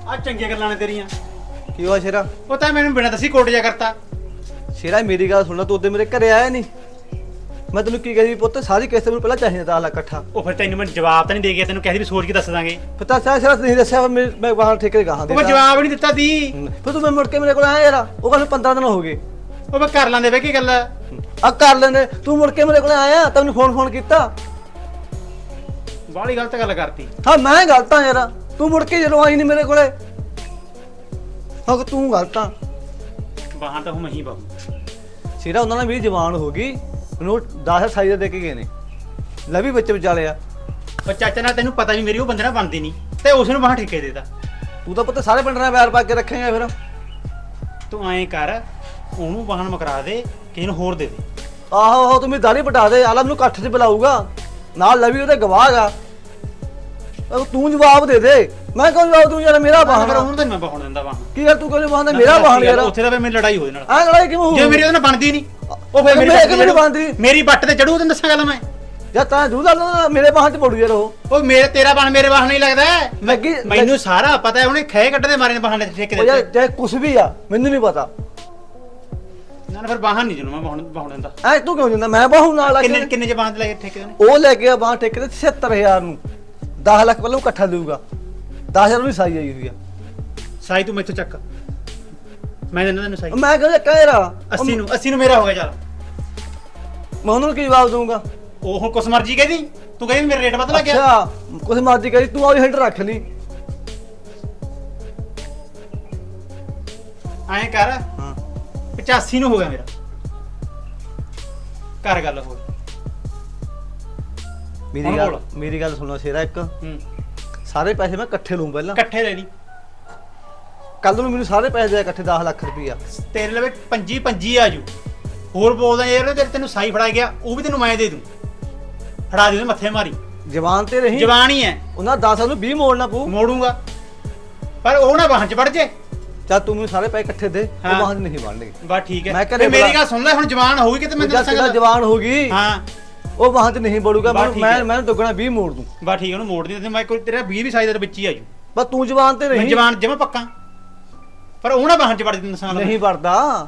ਆ ਚੰਗੀਆਂ ਗੱਲਾਂ ਨੇ ਤੇਰੀਆਂ। ਕੀ ਹੋਇਆ ਸ਼ੇਰਾ? ਉਹ ਤਾਂ ਮੈਨੂੰ ਬਿਨਾਂ ਦੱਸੀ ਕੋਟ ਜਾ ਕਰਤਾ। ਸ਼ੇਰਾ ਮੇਰੀ ਗੱਲ ਸੁਣਨਾ ਤੂੰ ਉਹਦੇ ਮੇਰੇ ਘਰੇ ਆਇਆ ਨਹੀਂ। ਮੈਂ ਤੈਨੂੰ ਕੀ ਕਹੀ ਪੁੱਤ ਸਾਰੀ ਕਿਸ਼ਤ ਮੈਨੂੰ ਪਹਿਲਾਂ ਚਾਹੀਦਾ 10 ਲੱਖ ਇਕੱਠਾ। ਉਹ ਫਿਰ ਤੈਨੂੰ ਮੈਂ ਜਵਾਬ ਤਾਂ ਨਹੀਂ ਦੇ ਗਿਆ ਤੈਨੂੰ ਕਹਿ ਵੀ ਸੋਚ ਕੇ ਦੱਸ ਦਾਂਗੇ। ਪਤਾ ਸਾਰਾ ਸ਼ੇਰਾ ਨਹੀਂ ਦੱਸਿਆ ਮੈਂ- ਮੈਂ ਬਾਹਰ ਠੇਕੇ ਗਾਹਾਂ ਉਹ ਦੇ ਮੈਂ ਜਵਾਬ ਨਹੀਂ ਦਿੱਤਾ ਦੀ। ਫਿਰ ਤੂੰ ਮੈਂ ਮੁੜ ਕੇ ਮੇਰੇ ਕੋਲ ਆਇਆ ਯਾਰ ਉਹ ਕਹਿੰਦਾ 15 ਦਿਨ ਹੋ ਗਏ। ਉਹ ਮੈਂ ਕਰ ਲਾਂਦੇ ਵੇ ਕੀ ਗੱਲ ਆ? ਆ ਕਰ ਲੈਂਦੇ ਤੂੰ ਮੁੜ ਕੇ ਮੇਰੇ ਕੋਲ ਆਇਆ ਤੈਨੂੰ ਫੋਨ ਫੋਨ ਕੀਤਾ। ਬਾਹਲੀ ਗਲਤ ਗੱਲ ਕਰਤੀ। ਹਾਂ ਮੈਂ ਗਲਤ ਆ ਯਾਰ ਤੂੰ ਮੁੜ ਕੇ ਜਦੋਂ ਆਈ ਨਹੀਂ ਮੇਰੇ ਕੋਲੇ। ਹਾਂ ਤੂੰ ਗਲਤ ਆ। ਬਾਹਰ ਤਾਂ ਮਹੀਂ ਬਾਹੂ। ਸਿਰਾ ਉਹਨਾਂ ਨੇ ਮੇਰੀ ਜਵਾਨ ਹੋ ਗਈ। ਮੈਨੂੰ 10 ਸਾਈ ਦੇ ਕੇ ਗਏ ਨੇ। ਲਵੀ ਬੱਚੇ ਵਿਚਾਲੇ ਆ। ਪਰ ਚਾਚਾ ਨਾਲ ਤੈਨੂੰ ਪਤਾ ਵੀ ਮੇਰੀ ਉਹ ਬੰਦੇ ਨਾਲ ਬਣਦੀ ਨਹੀਂ। ਤੇ ਉਸ ਨੂੰ ਬਾਹਰ ਠੇਕੇ ਦੇਤਾ। ਤੂੰ ਤਾਂ ਪੁੱਤ ਸਾਰੇ ਪਿੰਡ ਨਾਲ ਵੈਰ ਪਾ ਕੇ ਰੱਖੇਗਾ ਫਿਰ। ਤੂੰ ਐਂ ਕਰ ਉਹਨੂੰ ਵਾਹਨ ਮਕਰਾ ਦੇ ਕਿਸੇ ਨੂੰ ਹੋਰ ਦੇ ਦੇ। ਆਹੋ ਆਹੋ ਤੂੰ ਮੇਰੀ ਦਾੜੀ ਪਟਾ ਦੇ। ਆਲਮ ਨੂੰ ਇਕੱਠ 'ਚ ਬੁਲਾਊਗਾ ਨਾਲ ਲਵੀ ਉਹਦੇ ਗਵਾਹ ਗਾ ਅਹ ਤੂੰ ਜਵਾਬ ਦੇ ਦੇ ਮੈਂ ਕਿਉਂ ਜਵਾਬ ਦੂੰ ਯਾਰ ਮੇਰਾ ਫਿਰ ਵਾਹਨ ਉਹਨੂੰ ਤਾਂ ਮੈਂ ਬਾਹਣ ਦਿੰਦਾ ਵਾਹਨ ਕੀ ਯਾਰ ਤੂੰ ਕਹਿੰਦਾ ਵਾਹਨ ਮੇਰਾ ਵਾਹਨ ਯਾਰ ਉੱਥੇ ਤਾਂ ਫਿਰ ਮੇਰੀ ਲੜਾਈ ਹੋਈ ਨਾਲ ਆ ਲੜਾਈ ਕਿਵੇਂ ਜੇ ਹੋਊ ਮੇਰੀ ਉਹਦੇ ਨਾਲ ਬਣਦੀ ਨਹੀਂ। ਉਹ ਫਿਰ ਮੇਰੀ ਕਿਵੇਂ। ਬਣਦੀ? ਮੇਰੀ ਬੱਟ ਤੇ ਚੜੂ ਤੈਨੂੰ ਦੱਸਾਂ ਗੱਲ ਮੈਂ। ਜਾਂ ਤਾਂ ਜੂ ਦਾ ਮੇਰੇ ਵਾਹਨ 'ਚ ਪੜੂ ਯਾਰ ਉਹ। ਉਹ ਮੇਰੇ ਤੇਰਾ ਬਾਹਨ ਮੇਰੇ ਬਾਹਨ ਨਹੀਂ ਲੱਗਦਾ। ਮੈਨੂੰ ਸਾਰਾ ਪਤਾ ਹੈ ਉਹਨੇ ਖੇ ਕੱਢਦੇ ਮਾਰੇ ਨੇ ਬਾਹਨ ਦੇ ਠੇਕੇ ਉਹ ਯਾਰ ਚਾਹੇ ਕੁਛ ਵੀ ਆ ਮੈਨੂੰ ਨਹੀਂ ਪਤਾ। ਨਾ ਫਿਰ ਬਾਹਨ ਨਹੀਂ ਜਿਹਨੂੰ ਮੈਂ ਬਾਹਣ ਬਾਹਣ ਦਿੰਦਾ। ਐ ਤੂੰ ਕਿਉਂ ਜਾਂਦਾ ਮੈਂ ਬਾਹੂ ਨਾਲ ਕਿੰਨੇ ਕਿੰਨੇ ਚ ਬਾਹਨ ਲੈ ਕੇ ਠੇਕੇ ਦੇ ਉਹ ਲੈ ਗਿਆ ਬਾਹਰ ਠੇਕੇ ਤੇ 76000 ਨੂੰ। 10 ਲੱਖ ਪਹਿਲਾਂ ਉਹ ਇਕੱਠਾ ਦੇਊਗਾ। 10000 ਨੂੰ ਸਾਈ ਆਈ ਹੋਈ ਆ। ਸਾਈ ਤੂੰ ਮੈਥੋਂ ਚੱਕ। ਮੈਂ ਦਿੰਦਾ ਤੈਨੂੰ ਸਾਈ। ਮੈਂ ਕਹਿੰਦਾ ਕਹਿ ਰਾ 80 ਨੂੰ 80 ਨੂੰ ਮੇਰਾ ਹੋ ਗਿਆ ਚੱਲ। ਮੈਂ ਉਹਨਾਂ ਕੀ ਜਵਾਬ ਦਊਂਗਾ? ਉਹ ਹੁਣ ਕੁਛ ਮਰਜ਼ੀ ਕਹਦੀ ਤੂੰ ਕਹਿੰਦੀ ਮੇਰਾ ਰੇਟ ਵੱਧ ਲੱਗਿਆ ਅੱਛਾ ਕੁਛ ਮਰਜ਼ੀ ਕਰੀ ਤੂੰ ਆਈ ਹੈਂਡ ਰੱਖ ਲਈ। ਐਂ ਕਰ। ਹਾਂ। 85 ਨੂੰ ਹੋ ਗਿਆ ਮੇਰਾ। ਕਰ ਗੱਲ ਹੋਰ। ਮੇਰੀ ਹੁਣ ਗੱਲ ਬੋਲ। ਮੇਰੀ ਗੱਲ ਸੁਣੋ ਸ਼ੇਰਾ ਇੱਕ। ਹੂੰ। ਸਾਰੇ ਪੈਸੇ ਮੈਂ ਇਕੱਠੇ ਲੂੰ ਪਹਿਲਾਂ। ਇਕੱਠੇ ਲੈ ਲਈ ਕੱਲ ਨੂੰ ਮੈਨੂੰ ਸਾਰੇ ਪੈਸੇ ਦੇ ਇਕੱਠੇ 10 ਲੱਖ ਰੁਪਈਆ। ਤੇਰੇ ਲਵੇ ਪੰਜੀ ਪੰਜੀ ਆਜੂ ਹੋਰ ਬੋਲਦਾ ਯਾਰ ਤੇਰੇ ਤੈਨੂੰ ਸਾਈ ਫੜਾ ਗਿਆ ਉਹ ਵੀ ਤੈਨੂੰ ਮੈਂ ਦੇ ਦੂੰ। ਫੜਾ ਦੇ ਉਹਦੇ ਮੱਥੇ ਮਾਰੀ। ਜਵਾਨ ਤੇ ਰਹੀ। ਜਵਾਨ ਹੀ ਹੈ ਉਹਨਾਂ 10 ਨੂੰ 20 ਮੋੜਨਾ ਪਊ। ਮੋੜੂੰਗਾ। ਪਰ ਉਹ ਨਾ ਬਾਹਾਂ ਚ ਵੜ ਜੇ। ਚੱਲ ਤੂੰ ਮੈਨੂੰ ਸਾਰੇ ਪੈਸੇ ਇਕੱਠੇ ਦੇ ਉਹ ਹਾਂ। ਬਾਹਰ ਨਹੀਂ ਬਣਨਗੇ ਬਸ ਠੀਕ ਹੈ ਮੈਂ ਘਰੇ ਤੇ ਮੇਰੀ ਬੁਲਾ- ਗੱਲ ਸੁਣ ਲੈ ਹੁਣ ਜਵਾਨ ਹੋਊਗੀ ਕਿ ਤੇ ਮੈਂ ਜਦ ਦੱਸਾਂਗਾ ਤੇਰਾ ਜਵਾਨ ਹੋ ਗਈ ਹਾਂ। ਉਹ ਬਾਹਰ ਚ ਨਹੀਂ ਬੜੂਗਾ ਬਸ ਮੈਂ ਠੀਕ ਮੈਂ ਹੈ। ਮੈਂ ਦੁੱਗਣਾ 20 ਮੋੜ ਦੂੰ। ਬਸ ਠੀਕ ਹੈ ਉਹਨੂੰ ਮੋੜ ਦੇ ਤੇ ਮੈਂ ਕੋਈ ਤੇਰਾ 20 ਵੀ ਸਾਈ ਦੇ ਵਿੱਚ ਹੀ ਆਜੂ। ਬਸ ਤੂੰ ਜਵਾਨ ਤੇ ਮੈਂ ਰਹੀ ਜਵਾਨ ਜਮਾ ਪੱਕਾ। ਪਰ ਉਹ ਨਾ ਬਾਹਾਂ ਚ ਵੜ ਜੇ ਦੱਸਾਂ ਨਹੀਂ ਵੜਦਾ।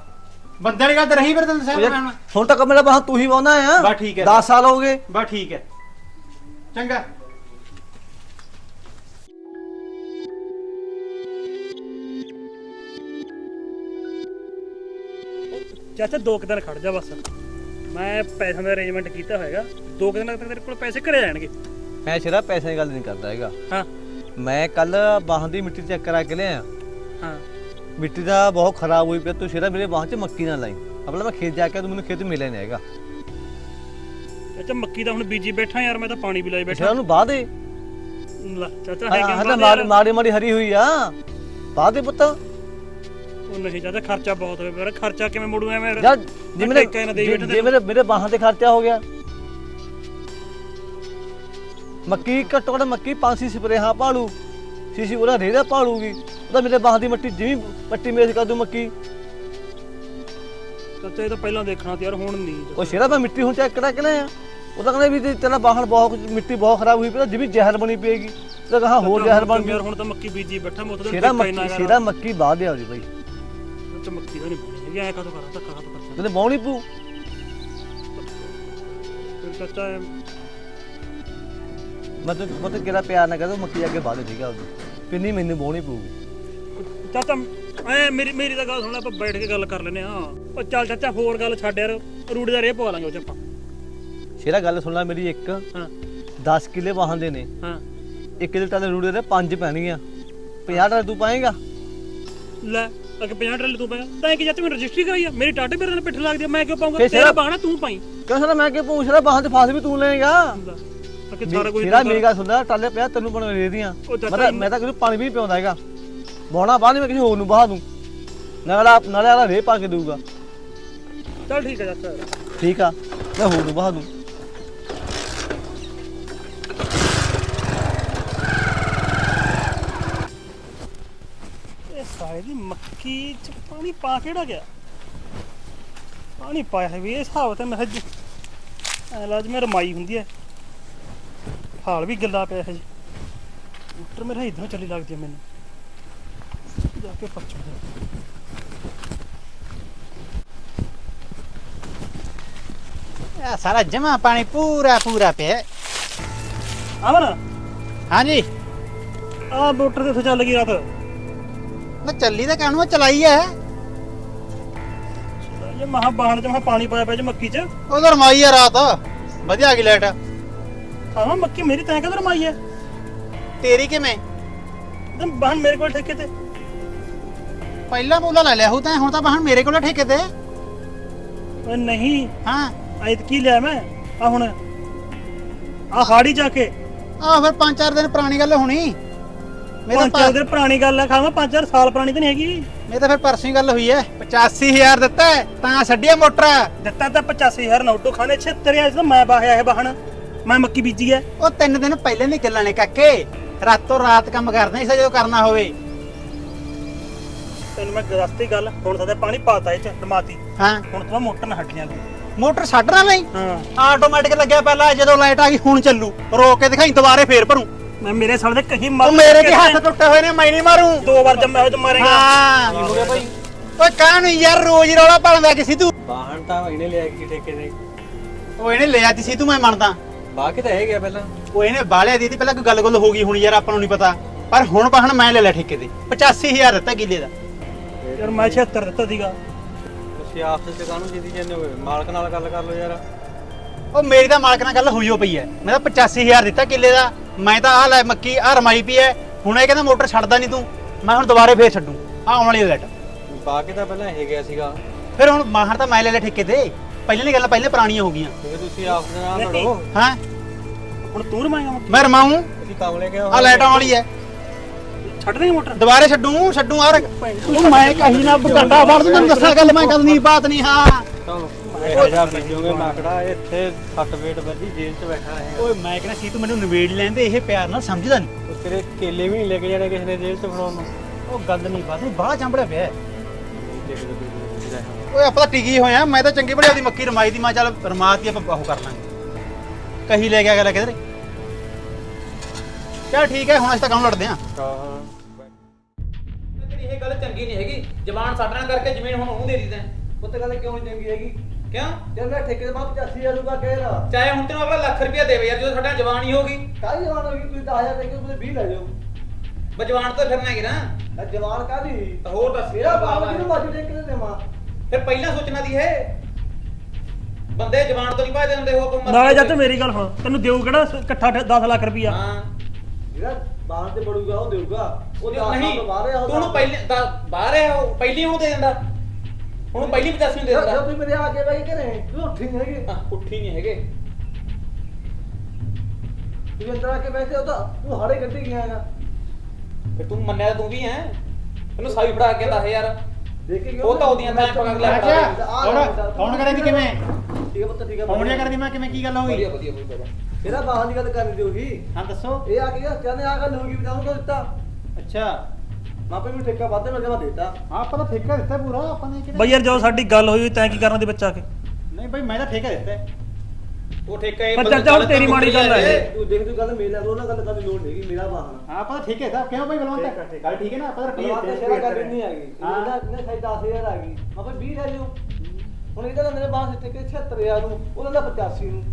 ਬੰਦੇ ਵਾਲੀ ਗੱਲ ਤਾਂ ਰਹੀ ਫਿਰ ਤੈਨੂੰ ਉਹ ਯਾਰ, ਹੁਣ ਤੱਕ ਮੇਰਾ ਬਾਹਰ ਤੂੰ ਹੀ ਵਾਉਣਾ ਆ। ਬਸ ਠੀਕ ਹੈ। 10 ਸਾਲ ਹੋ ਗਏ। ਬਸ ਠੀਕ ਹੈ। ਚੰਗਾ। ਚਾਚਾ ਦੋ ਕੁ ਦਿਨ ਖੜ ਜਾ ਬਸ। ਮੈਂ ਪੈਸਿਆਂ ਦਾ ਅਰੇਂਜਮੈਂਟ ਕੀਤਾ ਹੋਏਗਾ। ਦੋ ਕੁ ਦਿਨਾਂ ਤੱਕ ਤੇਰੇ ਕੋਲ ਪੈਸੇ ਘਰੇ ਜਾਣਗੇ ਮੈਂ ਸਿਰਾ ਪੈਸੇ ਦੀ ਗੱਲ ਨਹੀਂ ਕਰਦਾ ਹੈਗਾ। ਹਾਂ। ਮੈਂ ਕੱਲ ਬਾਹਾਂ ਦੀ ਮਿੱਟੀ ਚੈੱਕ ਕਰਾ ਕੇ ਲਿਆ ਹਾਂ। ਮਿੱਟੀ ਦਾ ਬਹੁਤ ਖਰਾਬ ਹੋਈ ਪਿਆ। ਤੂੰ ਸ਼ੇਰਾ ਮੇਰੇ ਬਾਹਾਂ 'ਚ ਮੱਕੀ ਨਾ ਲਾਈ। ਆਪਣਾ ਮੈਂ ਖੇਤ ਜਾ ਕੇ ਤੂੰ ਮੈਨੂੰ ਖੇਤ ਮਿਲਿਆ ਨਹੀਂ ਹੈਗਾ। ਚਾਚਾ ਮੱਕੀ ਦਾ ਹੁਣ ਬੀਜੀ ਬੈਠਾ ਯਾਰ ਮੈਂ ਤਾਂ ਪਾਣੀ ਵੀ ਲਾਈ ਸ਼ੇਰਾ ਬੈਠਾ ਨੂੰ ਬਾਹ ਦੇ। ਲੈ ਚਾਚਾ ਹੈ ਹਾਂ ਕਿ ਮਾੜੀ ਮਾੜੀ ਮਾੜੀ ਹਰੀ ਹੋਈ ਆ। ਬਾਹ ਦੇ ਪੁੱਤ। ਨਹੀਂ ਚਾਚਾ ਖਰਚਾ ਬਹੁਤ ਹੋਇਆ ਮੇਰਾ। ਖਰਚਾ ਕਿਵੇਂ ਮੋੜੂਗਾ ਮੈਂ ਯਾਰ ਜੇ ਮੇਰੇ ਠੇਕਾ ਨਾ ਦੇਈ ਬੈਠਾ ਜੇ ਮੇਰੇ ਮੇਰੇ ਬਾਹਾਂ ਤੇ ਖਰਚਾ ਹੋ ਗਿਆ। ਮੱਕੀ ਘੱਟੋ ਘੱਟ ਮੱਕੀ 500 ਸਪਰੇਹਾਂ ਪਾਲੂ ਸੀਸੀ ਉਹਦਾ ਰੇੜਾ ਪਾਲੂਗੀ ਉਹਦਾ ਮੇਰੇ ਬਾਹਾਂ ਦੀ ਮਿੱਟੀ ਜਿਵੇਂ ਪੱਟੀ ਮੇਜ਼ ਕਰ ਦੂ ਮੱਕੀ। ਚਾਚਾ ਇਹ ਤਾਂ ਪਹਿਲਾਂ ਦੇਖਣਾ ਤੇ ਯਾਰ ਹੁਣ ਨਹੀਂ। ਉਹ ਸ਼ੇਰਾ ਮੈਂ ਮਿੱਟੀ ਹੁਣ ਚੈੱਕ ਕਰਾ ਕੇ ਲਿਆ ਉਹ ਤਾਂ ਕਹਿੰਦੇ ਵੀ ਤੇ ਤੇਰਾ ਬਾਹਣ ਬਹੁਤ ਮਿੱਟੀ ਬਹੁਤ ਖਰਾਬ ਹੋਈ ਪਈ ਜਿਵੇਂ ਜ਼ਹਿਰ ਬਣੀ ਪਏਗੀ ਉਹ ਤਾਂ ਕਹਾ ਹੋਰ ਜ਼ਹਿਰ ਬਣ ਯਾਰ ਗਈ। ਹੁਣ ਤਾਂ ਮੱਕੀ ਬੀਜੀ ਬੈਠਾ ਮੈਂ ਉਹਦੇ ਸ਼ੇਰਾ ਮੱਕੀ ਸ਼ੇਰਾ ਮੱਕੀ ਬਾਹ ਦੇ ਆਉਦੀ ਬਾਈ। ਦਾ ਨਹੀਂ ਬਣੀ ਹੈਗੀ ਐ ਕਦੋਂ ਕਰਾਂ ਧੱਕਾ ਕਦੋਂ ਕਰਦਾ ਕਹਿੰਦੇ ਬਾਉਣੀ ਪੂ ਫਿਰ ਚਾਚਾ ਐਂ ਮਤਲਬ ਮਤਲਬ ਕਿਹੜਾ ਪਿਆਰ ਨਾ ਕਹਦੋ ਮੱਕੀ ਅੱਗੇ ਦੇ ਠੀਕ ਆ ਉਹਦੀ ਪਿੰਨੀ ਮੈਨੂੰ ਬਾਉਣੀ ਪੂ ਚਾਚਾ ਐ ਮੇਰੀ ਮੇਰੀ ਤਾਂ ਗੱਲ ਸੁਣ ਲੈ ਆਪਾਂ ਬੈਠ ਕੇ ਗੱਲ ਕਰ ਲੈਨੇ ਆ ਉਹ ਚੱਲ ਚਾਚਾ ਹੋਰ ਗੱਲ ਛੱਡ ਯਾਰ ਰੂੜੀ ਦਾ ਰੇ ਪਵਾ ਲਾਂਗੇ ਉਹ ਚ ਆਪਾਂ ਸ਼ੇਰਾ ਗੱਲ ਸੁਣ ਲੈ ਮੇਰੀ ਇੱਕ ਹਾਂ 10 ਕਿੱਲੇ ਵਾਹਨ ਦੇ ਨੇ ਹਾਂ ਇੱਕ ਦੇ ਟਾਲੇ ਰੂੜੇ ਦੇ ਪੰਜ ਪੈਣਗੀਆਂ 50 ਟਾਲੇ ਤੂੰ ਪਾਏਗਾ ਲੈ ਅੱਗੇ 50 ਟਰਲ ਤੂੰ ਪਾਇਆ। ਤਾਂ ਕਿ ਚਾਚਾ ਮੈਂ ਰਜਿਸਟਰੀ ਕਰਾਈ ਆ। ਮੇਰੀ ਟਾਟੇ ਮੇਰੇ ਨਾਲ ਪਿੱਠ ਲੱਗਦੀ ਆ। ਮੈਂ ਕਿਉਂ ਪਾਉਂਗਾ ਫਿਰ ਤੇਰਾ ਸਿਰ- ਬਾਣਾ ਤੂੰ ਪਾਈ। ਕਿਉਂ ਸਾਲਾ ਮੈਂ ਕਿ ਪੁੱਛ ਰਿਹਾ ਬਾਹਨ ਤੇ ਫਾਸ ਵੀ ਤੂੰ ਲਏਗਾ। ਅੱਗੇ ਸਾਰਾ ਕੁਝ ਸ਼ੇਰਾ ਮੇਰੀ ਗੱਲ ਸੁਣ ਲੈ ਟਾਲੇ ਪਿਆ ਤੈਨੂੰ ਬਣ ਦੇ ਦੀਆਂ। ਉਹ ਚਾਚਾ ਮੈਂ ਤਾਂ ਮੈਂ ਤਾਂ ਕਿਸੇ ਨੂੰ ਪਾਣੀ ਵੀ ਨਹੀਂ ਪਿਆਉਂਦਾ ਹੈਗਾ। ਬੋਣਾ ਬਾਹ ਨਹੀਂ ਮੈਂ ਕਿਸੇ ਹੋਰ ਨੂੰ ਬਾਹ ਦੂੰ। ਨਾਲੇ ਆਲਾ ਰੇ ਪਾ ਕੇ ਦਊਗਾ। ਚੱਲ ਠੀਕ ਚਾਚਾ। ਠੀਕ ਆ। ਮੈਂ ਹੋਰ ਨੂੰ ਬਾਹ ਦੂੰ। ਸਾਲੇ ਦੀ ਮੱਕੀ ਚ ਪਾਣੀ ਪਾ ਕਿਹੜਾ ਗਿਆ? ਪਾਣੀ ਪਾਇਆ ਵੀ ਇਹ ਹਿਸਾਬ ਤੇ ਮੈਂ ਹਜ ਐਲਾਜ ਮੈਂ ਰਮਾਈ ਹੁੰਦੀ ਹੈ ਹਾਲ ਵੀ ਗਿੱਲਾ ਪਿਆ ਹੈ ਜੀ। ਮੋਟਰ ਮੇਰਾ ਇਧਰੋਂ ਚੱਲੀ ਲੱਗਦੀ ਹੈ ਮੈਨੂੰ। ਜਾ ਕੇ ਪੱਛੜ ਜਾ ਇਹ ਸਾਰਾ ਜਮਾ ਪਾਣੀ ਪੂਰਾ ਪੂਰਾ ਪਿਆ। ਆਵਨ ਹਾਂਜੀ। ਆ ਮੋਟਰ ਤੇ ਚੱਲ ਗਈ ਰਾਤ? ਮੈਂ ਚੱਲੀ ਤਾਂ ਕਾਹਨੂੰ ਆ, ਚਲਾਈ ਐ ਇਹ ਮਹਾ ਬਾਹਣ ਚ ਮਹਾ ਪਾਣੀ ਪਾਇਆ ਪਿਆ ਜੀ ਮੱਕੀ ਚ। ਉਧਰ ਰਮਾਈ ਆ ਰਾਤ। ਵਧੀਆ ਆ ਗਈ ਲਾਈਟ ਹਾਂ ਮੱਕੀ ਮੇਰੀ ਤੈਂ ਕਦੋਂ ਰਮਾਈ ਹੈ ਤੇਰੀ ਕਿਵੇਂ? ਤੇ ਬਾਹਣ ਮੇਰੇ ਕੋਲ ਠੇਕੇ ਤੇ। ਪਹਿਲਾਂ ਬੋਲਾ ਲੈ ਲਿਆ ਹੂ ਤਾਂ ਹੁਣ ਤਾਂ ਬਾਹਣ ਮੇਰੇ ਕੋਲ ਠੇਕੇ ਤੇ। ਓਏ ਨਹੀਂ ਹਾਂ। ਐਤ ਕੀ ਲਿਆ ਮੈਂ। ਆ ਹੁਣ। ਆ ਹਾੜੀ ਜਾ ਕੇ। ਆਹ ਫਿਰ ਪੰਜ ਚਾਰ ਦਿਨ ਪੁਰਾਣੀ ਗੱਲ ਹੋਣੀ। ਮੇਰਾ ਪੰਜ ਚਾਰ ਦਿਨ ਪੁਰਾਣੀ ਗੱਲ ਆ ਖਾਵਾਂ ਪੰਜ ਚਾਰ ਸਾਲ ਪੁਰਾਣੀ ਤਾਂ ਨਹੀਂ ਹੈਗੀ। ਇਹ ਤਾਂ ਫਿਰ ਪਰਸੋਂ ਹੀ ਗੱਲ ਹੋਈ ਐ 85000 ਦਿੱਤਾ ਹੈ, ਤਾਂ ਛੱਡਿਆ ਮੋਟਰ। ਦਿੱਤਾ ਤਾਂ 85000 ਨੋਟੋ ਖਾਨੇ 76000 ਤਾਂ ਮੈਂ ਬਾਹਿਆ ਇਹ ਬਾਹਣ ਮੈਂ ਮੱਕੀ ਬੀਜੀ ਐ ਉਹ ਤਿੰਨ ਦਿਨ ਪਹਿਲਾਂ ਦੀ ਗੱਲਾਂ ਨੇ ਕਾਕੇ। ਰਾਤੋਂ ਰਾਤ ਕੰਮ ਕਰਦੇ ਇਸ ਜਦੋਂ ਕਰਨਾ ਹੋਵੇ। ਤੈਨੂੰ ਮੈਂ ਰਸਤੇ ਗੱਲ ਹੁਣ ਤਾਂ ਪਾਣੀ ਪਾਤਾ ਇਹ ਚ ਟਮਾਤੀ ਹਾਂ। ਹੁਣ ਤਾਂ ਮੋਟਰ ਨਾ ਹੱਡੀਆਂ ਦੀ ਮੋਟਰ ਛੱਡ ਨਾ ਲਈ ਹਾਂ। ਆਟੋਮੈਟਿਕ ਲੱਗਿਆ ਪਹਿਲਾਂ ਜਦੋਂ ਲਾਈਟ ਆ ਗਈ ਹੁਣ ਚੱਲੂ। ਰੋਕ ਕੇ ਦਿਖਾਈ ਦੁਬਾਰੇ ਫੇਰ ਭਰੂ। ਮੈਂ ਮੇਰੇ ਸਾਲ ਦੇ ਕਹੀ ਉਹ ਮਾਰ ਮੇਰੇ ਕੀ ਹੱਥ ਟੁੱਟੇ ਹੋਏ ਨੇ ਮੈਂ ਨਹੀਂ ਮਾਰੂ। ਦੋ ਵਾਰ ਜੰਮਿਆ ਹੋਇਆ ਤੇ ਮਾਰੇਗਾ। ਹਾਂ। ਹੋ ਗਿਆ ਭਾਈ? ਓਏ ਕਾਹਨੂੰ ਯਾਰ ਰੋਜ਼ ਰੌਲਾ ਪਾਉਂਦਾ ਕਿ ਸਿੱਧੂ? ਬਾਹਣ ਤਾਂ ਇਹਨੇ ਲਿਆ ਕੀ ਠੇਕੇ ਦੇ ਉਹ ਇਹਨੇ ਲਿਆ ਤੀ ਸਿੱਧੂ ਮੈਂ ਮੰਨਦਾ। ਬਾਹ ਕੇ ਤਾਂ ਇਹ ਗਿਆ ਪਹਿਲਾਂ। ਉਹ ਇਹਨੇ ਬਾਲਿਆ ਦੀ ਤੀ ਪਹਿਲਾਂ ਕੋਈ ਗੱਲ-ਗੁੱਲ ਹੋ ਗਈ ਹੁਣ ਯਾਰ ਆਪਾਂ ਨੂੰ ਨਹੀਂ ਪਤਾ। ਪਰ ਹੁਣ ਬਾਹਣ ਮੈਂ ਲੈ ਲਿਆ ਠੇਕੇ ਤੇ। 85000 ਦਿੱਤਾ ਕਿੱਲੇ ਦਾ। ਯਾਰ ਮੈਂ 76 ਦਿੱਤਾ ਸੀਗਾ। ਤੁਸੀਂ ਆਪਸ ਵਿੱਚ ਕਾਹਨੂੰ ਜਿੱਦੀ ਜਾਂਦੇ ਹੋ ਮਾਲਕ ਨਾਲ ਗੱਲ ਕਰ ਲਓ ਯਾਰ। ਉਹ ਮੇਰੀ ਤਾਂ ਮਾਲਕ ਨਾਲ ਗੱਲ ਹੋਈ ਹੋ ਪਈ ਐ। ਮੈਂ ਤਾਂ 85000 ਦਿੱਤਾ ਕਿੱਲੇ ਦਾ। ਮੈਂ ਤਾਂ ਆਹ ਲੈ ਮੱਕੀ ਆਹ ਰਮਾਈ ਪਈ ਐ। ਹੁਣ ਇਹ ਕਹਿੰਦਾ ਮੋਟਰ ਛੱਡਦਾ ਨਹੀਂ ਤੂੰ। ਮੈਂ ਹੁਣ ਦੁਬਾਰੇ ਫੇਰ ਛੱਡੂ। ਆਹ ਆਉਣ ਵਾਲੀ ਲੈਟ ਬਾਹ ਕੇ ਤਾਂ ਪਹਿਲਾਂ ਇਹ ਗਿਆ ਸੀਗਾ। ਫਿਰ ਹੁਣ ਮਾਹਰ ਤਾਂ ਮੈਂ ਲੈ ਲਿਆ ਠੇਕੇ ਤੇ। ਪਹਿਲਾਂ ਦੀ ਗੱਲਾਂ ਪਹਿਲਾਂ ਪੁਰਾਣੀਆਂ ਹੋ ਗਈਆਂ। ਜੇ ਤੁਸੀਂ ਆਪਸ ਦੇ ਨਾਲ। ਲੜੋ। ਹਾਂ। ਹੁਣ ਤੂੰ ਰਮਾਏਗਾ ਮੱਕੀ? ਮੈਂ ਰਮਾਊਂ। ਤੁਸੀਂ ਕੰਮ ਲੈ ਕੇ ਆਹ ਲਾਈਟ ਆਉਣ ਵਾਲੀ ਐ। ਛੱਡ ਮੋਟਰ? ਦੁਬਾਰੇ ਛੱਡੂ ਛੱਡੂ ਆਰ ਉਹ ਮੈਂ ਕਹੀ ਨਾ ਡੰਡਾ ਵੜ ਦੂੰ ਤੈਨੂੰ ਦੱਸਾਂ ਗੱਲ ਮੈਂ ਕਦ ਨਹੀਂ ਬਾਤ ਨਹੀਂ ਹਾਂ। ਇਹ ਜਾ ਬੀਜੋਗੇ ਮਾਕੜਾ ਇੱਥੇ ਸੱਟ ਵੇਟ ਵੱਜੀ ਜੇਲ੍ਹ 'ਚ ਬੈਠਾ ਹੈ ਓਏ ਮੈਂ ਕਹਿੰਦਾ ਸੀ ਤੂੰ ਮੈਨੂੰ ਨਿਬੇੜ ਲੈਂਦੇ? ਇਹ ਪਿਆਰ ਨਾਲ ਸਮਝਦਾ ਨਹੀਂ ਉਹ ਤੇਰੇ ਕੇਲੇ ਵੀ ਨਹੀਂ ਲੈ ਕੇ ਜਾਣੇ ਕਿਸੇ ਨੇ ਜੇਲ੍ਹ 'ਚ ਫੜਾਉਣ ਨੂੰ। ਉਹ ਗੱਲ ਨਹੀਂ ਬਾਤ ਨਹੀਂ ਬਾਹਲਾ ਚੰਬੜਿਆ ਪਿਆ ਹੈ। ਓਏ ਆਪਾਂ ਤਾਂ ਟਿਕੀ ਹੋਏ ਆ ਮੈਂ ਤਾਂ ਚੰਗੀ ਬੜੀ ਆਪਦੀ ਮੱਕੀ ਰਮਾਈ ਦੀ ਮੈਂ ਚੱਲ ਰਮਾਤੀ ਆਪਾਂ ਉਹ ਕਰ ਲਾਂਗੇ। ਕਹੀ ਲੈ ਗਿਆ ਗੱਲ ਕਿਧਰੇ? ਚਲ ਠੀਕ ਹੈ ਹੁਣ ਅਸੀਂ ਤਾਂ ਕੰਮ ਲੜਦੇ ਆ ਹਾਂ। ਤੇਰੀ ਇਹ ਗੱਲ ਚੰਗੀ ਨਹੀਂ ਹੈਗੀ। ਜ਼ਬਾਨ ਸਾਡਣਾ ਕਰਕੇ ਜ਼ਮੀਨ ਹੁਣ ਉਹਨੂੰ ਦੇ ਦਿੱਤਾ ਪੁੱਤ ਗੱਲ ਕਿਉਂ ਨਹੀਂ ਚੰਗੀ ਹੈਗੀ? ਕਿਉਂ? ਜਦ ਮੈਂ ਠੇਕੇ ਦੇ ਬਾਅਦ 85000 ਰੁਪਏ ਕਹਿਦਾ ਚਾਹੇ ਹੁਣ ਤੈਨੂੰ ਅਗਲਾ ਲੱਖ ਰੁਪਇਆ ਦੇਵੇ ਯਾਰ ਜਦੋਂ ਸਾਡਾ ਜ਼ਬਾਨ ਹੀ ਹੋਗੀ ਕਾਹਦੀ ਜਵਾਨ ਹੋਗੀ ਤੁਸੀਂ 10000 ਦੇ ਕੇ ਉਹਦੇ 20 ਲੈ ਜਾਓ। ਬਸ ਜ਼ਬਾਨ ਤੋਂ ਫਿਰਨਾ ਹੈਗੀ ਨਾ। ਜਵਾਨ ਕਾਹਦੀ? ਤਾਂ ਹੋਰ ਦੱਸ। ਮੇਰਾ ਬਾਪ ਕਿਹਨੂੰ ਬਾਜੂ ਠੇਕੇ ਤੇ ਦੇਵਾਂ? ਫਿਰ ਪਹਿਲਾਂ ਸੋਚਣਾ ਦੀ ਹੈ। ਬੰਦੇ ਜ਼ਬਾਨ ਤੋਂ ਨਹੀਂ ਭਜਦੇ ਹੁੰਦੇ ਹੋ ਕੋਈ ਨਾਲੇ ਜਦ ਮੇਰੀ ਗੱਲ ਸੁਣ ਤੈਨੂੰ ਦੇਊ ਕਿਹੜਾ ਇਕੱਠਾ 10 ਲੱਖ ਰੁਪਈਆ ਹਾਂ। ਜਿਹੜਾ ਬਾਹਰ ਤੇ ਬੜੂਗਾ ਉਹ ਦੇਊਗਾ। ਉਹ ਨਹੀਂ ਤੋਂ ਪਹਿਲੇ ਦਾ- ਬਾਹਰ ਹੈ ਉਹ ਪਹਿਲੀ ਉਹਨੂੰ ਦੇ ਦਿੰਦਾ। ਉਹਨੂੰ ਪਹਿਲੀ 85 ਨੂੰ ਦੇ ਜਦ ਦਿੰਦਾ। ਤੁਸੀਂ ਮੇਰੇ ਆ ਕੇ ਬਾਈ ਘਰੇ। ਤੂੰ ਉੱਠੀ ਨਹੀਂ ਹੈਗੀ। ਹਾਂ, ਉੱਠੀ ਨਹੀਂ ਹੈਗੇ। ਤੂੰ ਅੰਦਰ ਆ ਕੇ ਬੈਠੇ ਹੋ ਤਾਂ ਤੂੰ ਹਾੜੇ ਕੱਢੀ ਗਿਆ ਹੈਗਾ। ਫਿਰ ਤੂੰ ਮੰਨਿਆ ਤਾਂ ਤੂੰ ਵੀ ਹੈ। ਤੈਨੂੰ ਸਾਈ ਫੜਾ ਕੇ 10000 ਦੇਖ ਕੇ ਉਹ ਤਾਂ ਉਹਦੀਆਂ ਤਾਂ ਪਕੜ ਲੈ ਅੱਛਾ ਹੁਣ ਫੋਨ ਕਰੇ ਦੀ ਕਿਵੇਂ? ਠੀਕ ਹੈ ਪੁੱਤ ਠੀਕ ਹੈ ਫੋਨ ਕਰਦੀ ਮੈਂ ਕਿਵੇਂ ਕੀ ਗੱਲ ਹੋਈ ਵਧੀਆ ਵਧੀਆ ਕੋਈ ਗੱਲ ਇਹਦਾ ਬਾਹਰ ਦੀ ਗੱਲ ਕਰਨੀ ਦਿਓਗੀ ਹਾਂ ਦੱਸੋ। ਇਹ ਆ ਕੇ ਕਹਿੰਦੇ ਆ ਗੱਲ ਹੋ ਗਈ ਬਤਾਉਂ ਕੋ ਦਿੱਤਾ। ਅੱਛਾ। ਮਾਪੇ ਨੂੰ ਠੇਕਾ ਵਾਧੇ ਮਿਲ ਗਿਆ ਦੇਤਾ। ਹਾਂ ਆਪਾਂ ਤਾਂ ਠੇਕਾ ਦਿੱਤਾ ਪੂਰਾ ਆਪਾਂ ਨੇ ਕਿਹੜਾ ਬਈ ਯਾਰ ਜਦੋਂ ਸਾਡੀ ਗੱਲ ਹੋਈ ਤੈਂ ਕੀ ਕਰਨਾ ਦੀ ਬੱਚਾ ਕੇ? ਨਹੀਂ ਭਾਈ ਮੈਂ ਤਾਂ ਠੇਕਾ ਦਿੱਤਾ। ਹੈ। ਉਹ ਠੇਕਾ ਇਹ ਪਰ ਬੰਦਾ ਚਾਚਾ ਹੁਣ ਤੇਰੀ ਤਾਂ ਮਾੜੀ ਗੱਲ ਹੈ। ਇਹ। ਤੂੰ ਦੇਖ ਤੂੰ ਗੱਲ ਕਰਨ ਦੀ ਲੋੜ ਨਹੀਂ ਮੇਰਾ ਵਾਹਨ ਹਾਂ ਪਤਾ ਠੀਕ ਹੈ ਸਾਹਿਬ ਕਿਉਂ ਭਾਈ ਬਲਵੰਤ? ਗੱਲ ਠੀਕ ਹੈ ਨਾ ਆਪਾਂ ਤਾਂ ਪਲਵਾਨ ਤੇ ਸ਼ੇਰਾ ਗੱਲ ਨਹੀਂ ਆ ਗਈ ਹਾਂ। ਇਹਨਾਂ ਨੇ ਸਾਈ 10000 ਆ ਗਈ। ਆਪਾਂ 20 ਲੈ ਲਿਓ। ਹੁਣ ਇਹਦਾ ਤਾਂ ਮੇਰੇ ਬਾਹਰ ਸਿੱਟੇ ਕਿ 76000 ਨੂੰ ਉਹਨਾਂ ਦਾ 85 ਨੂੰ।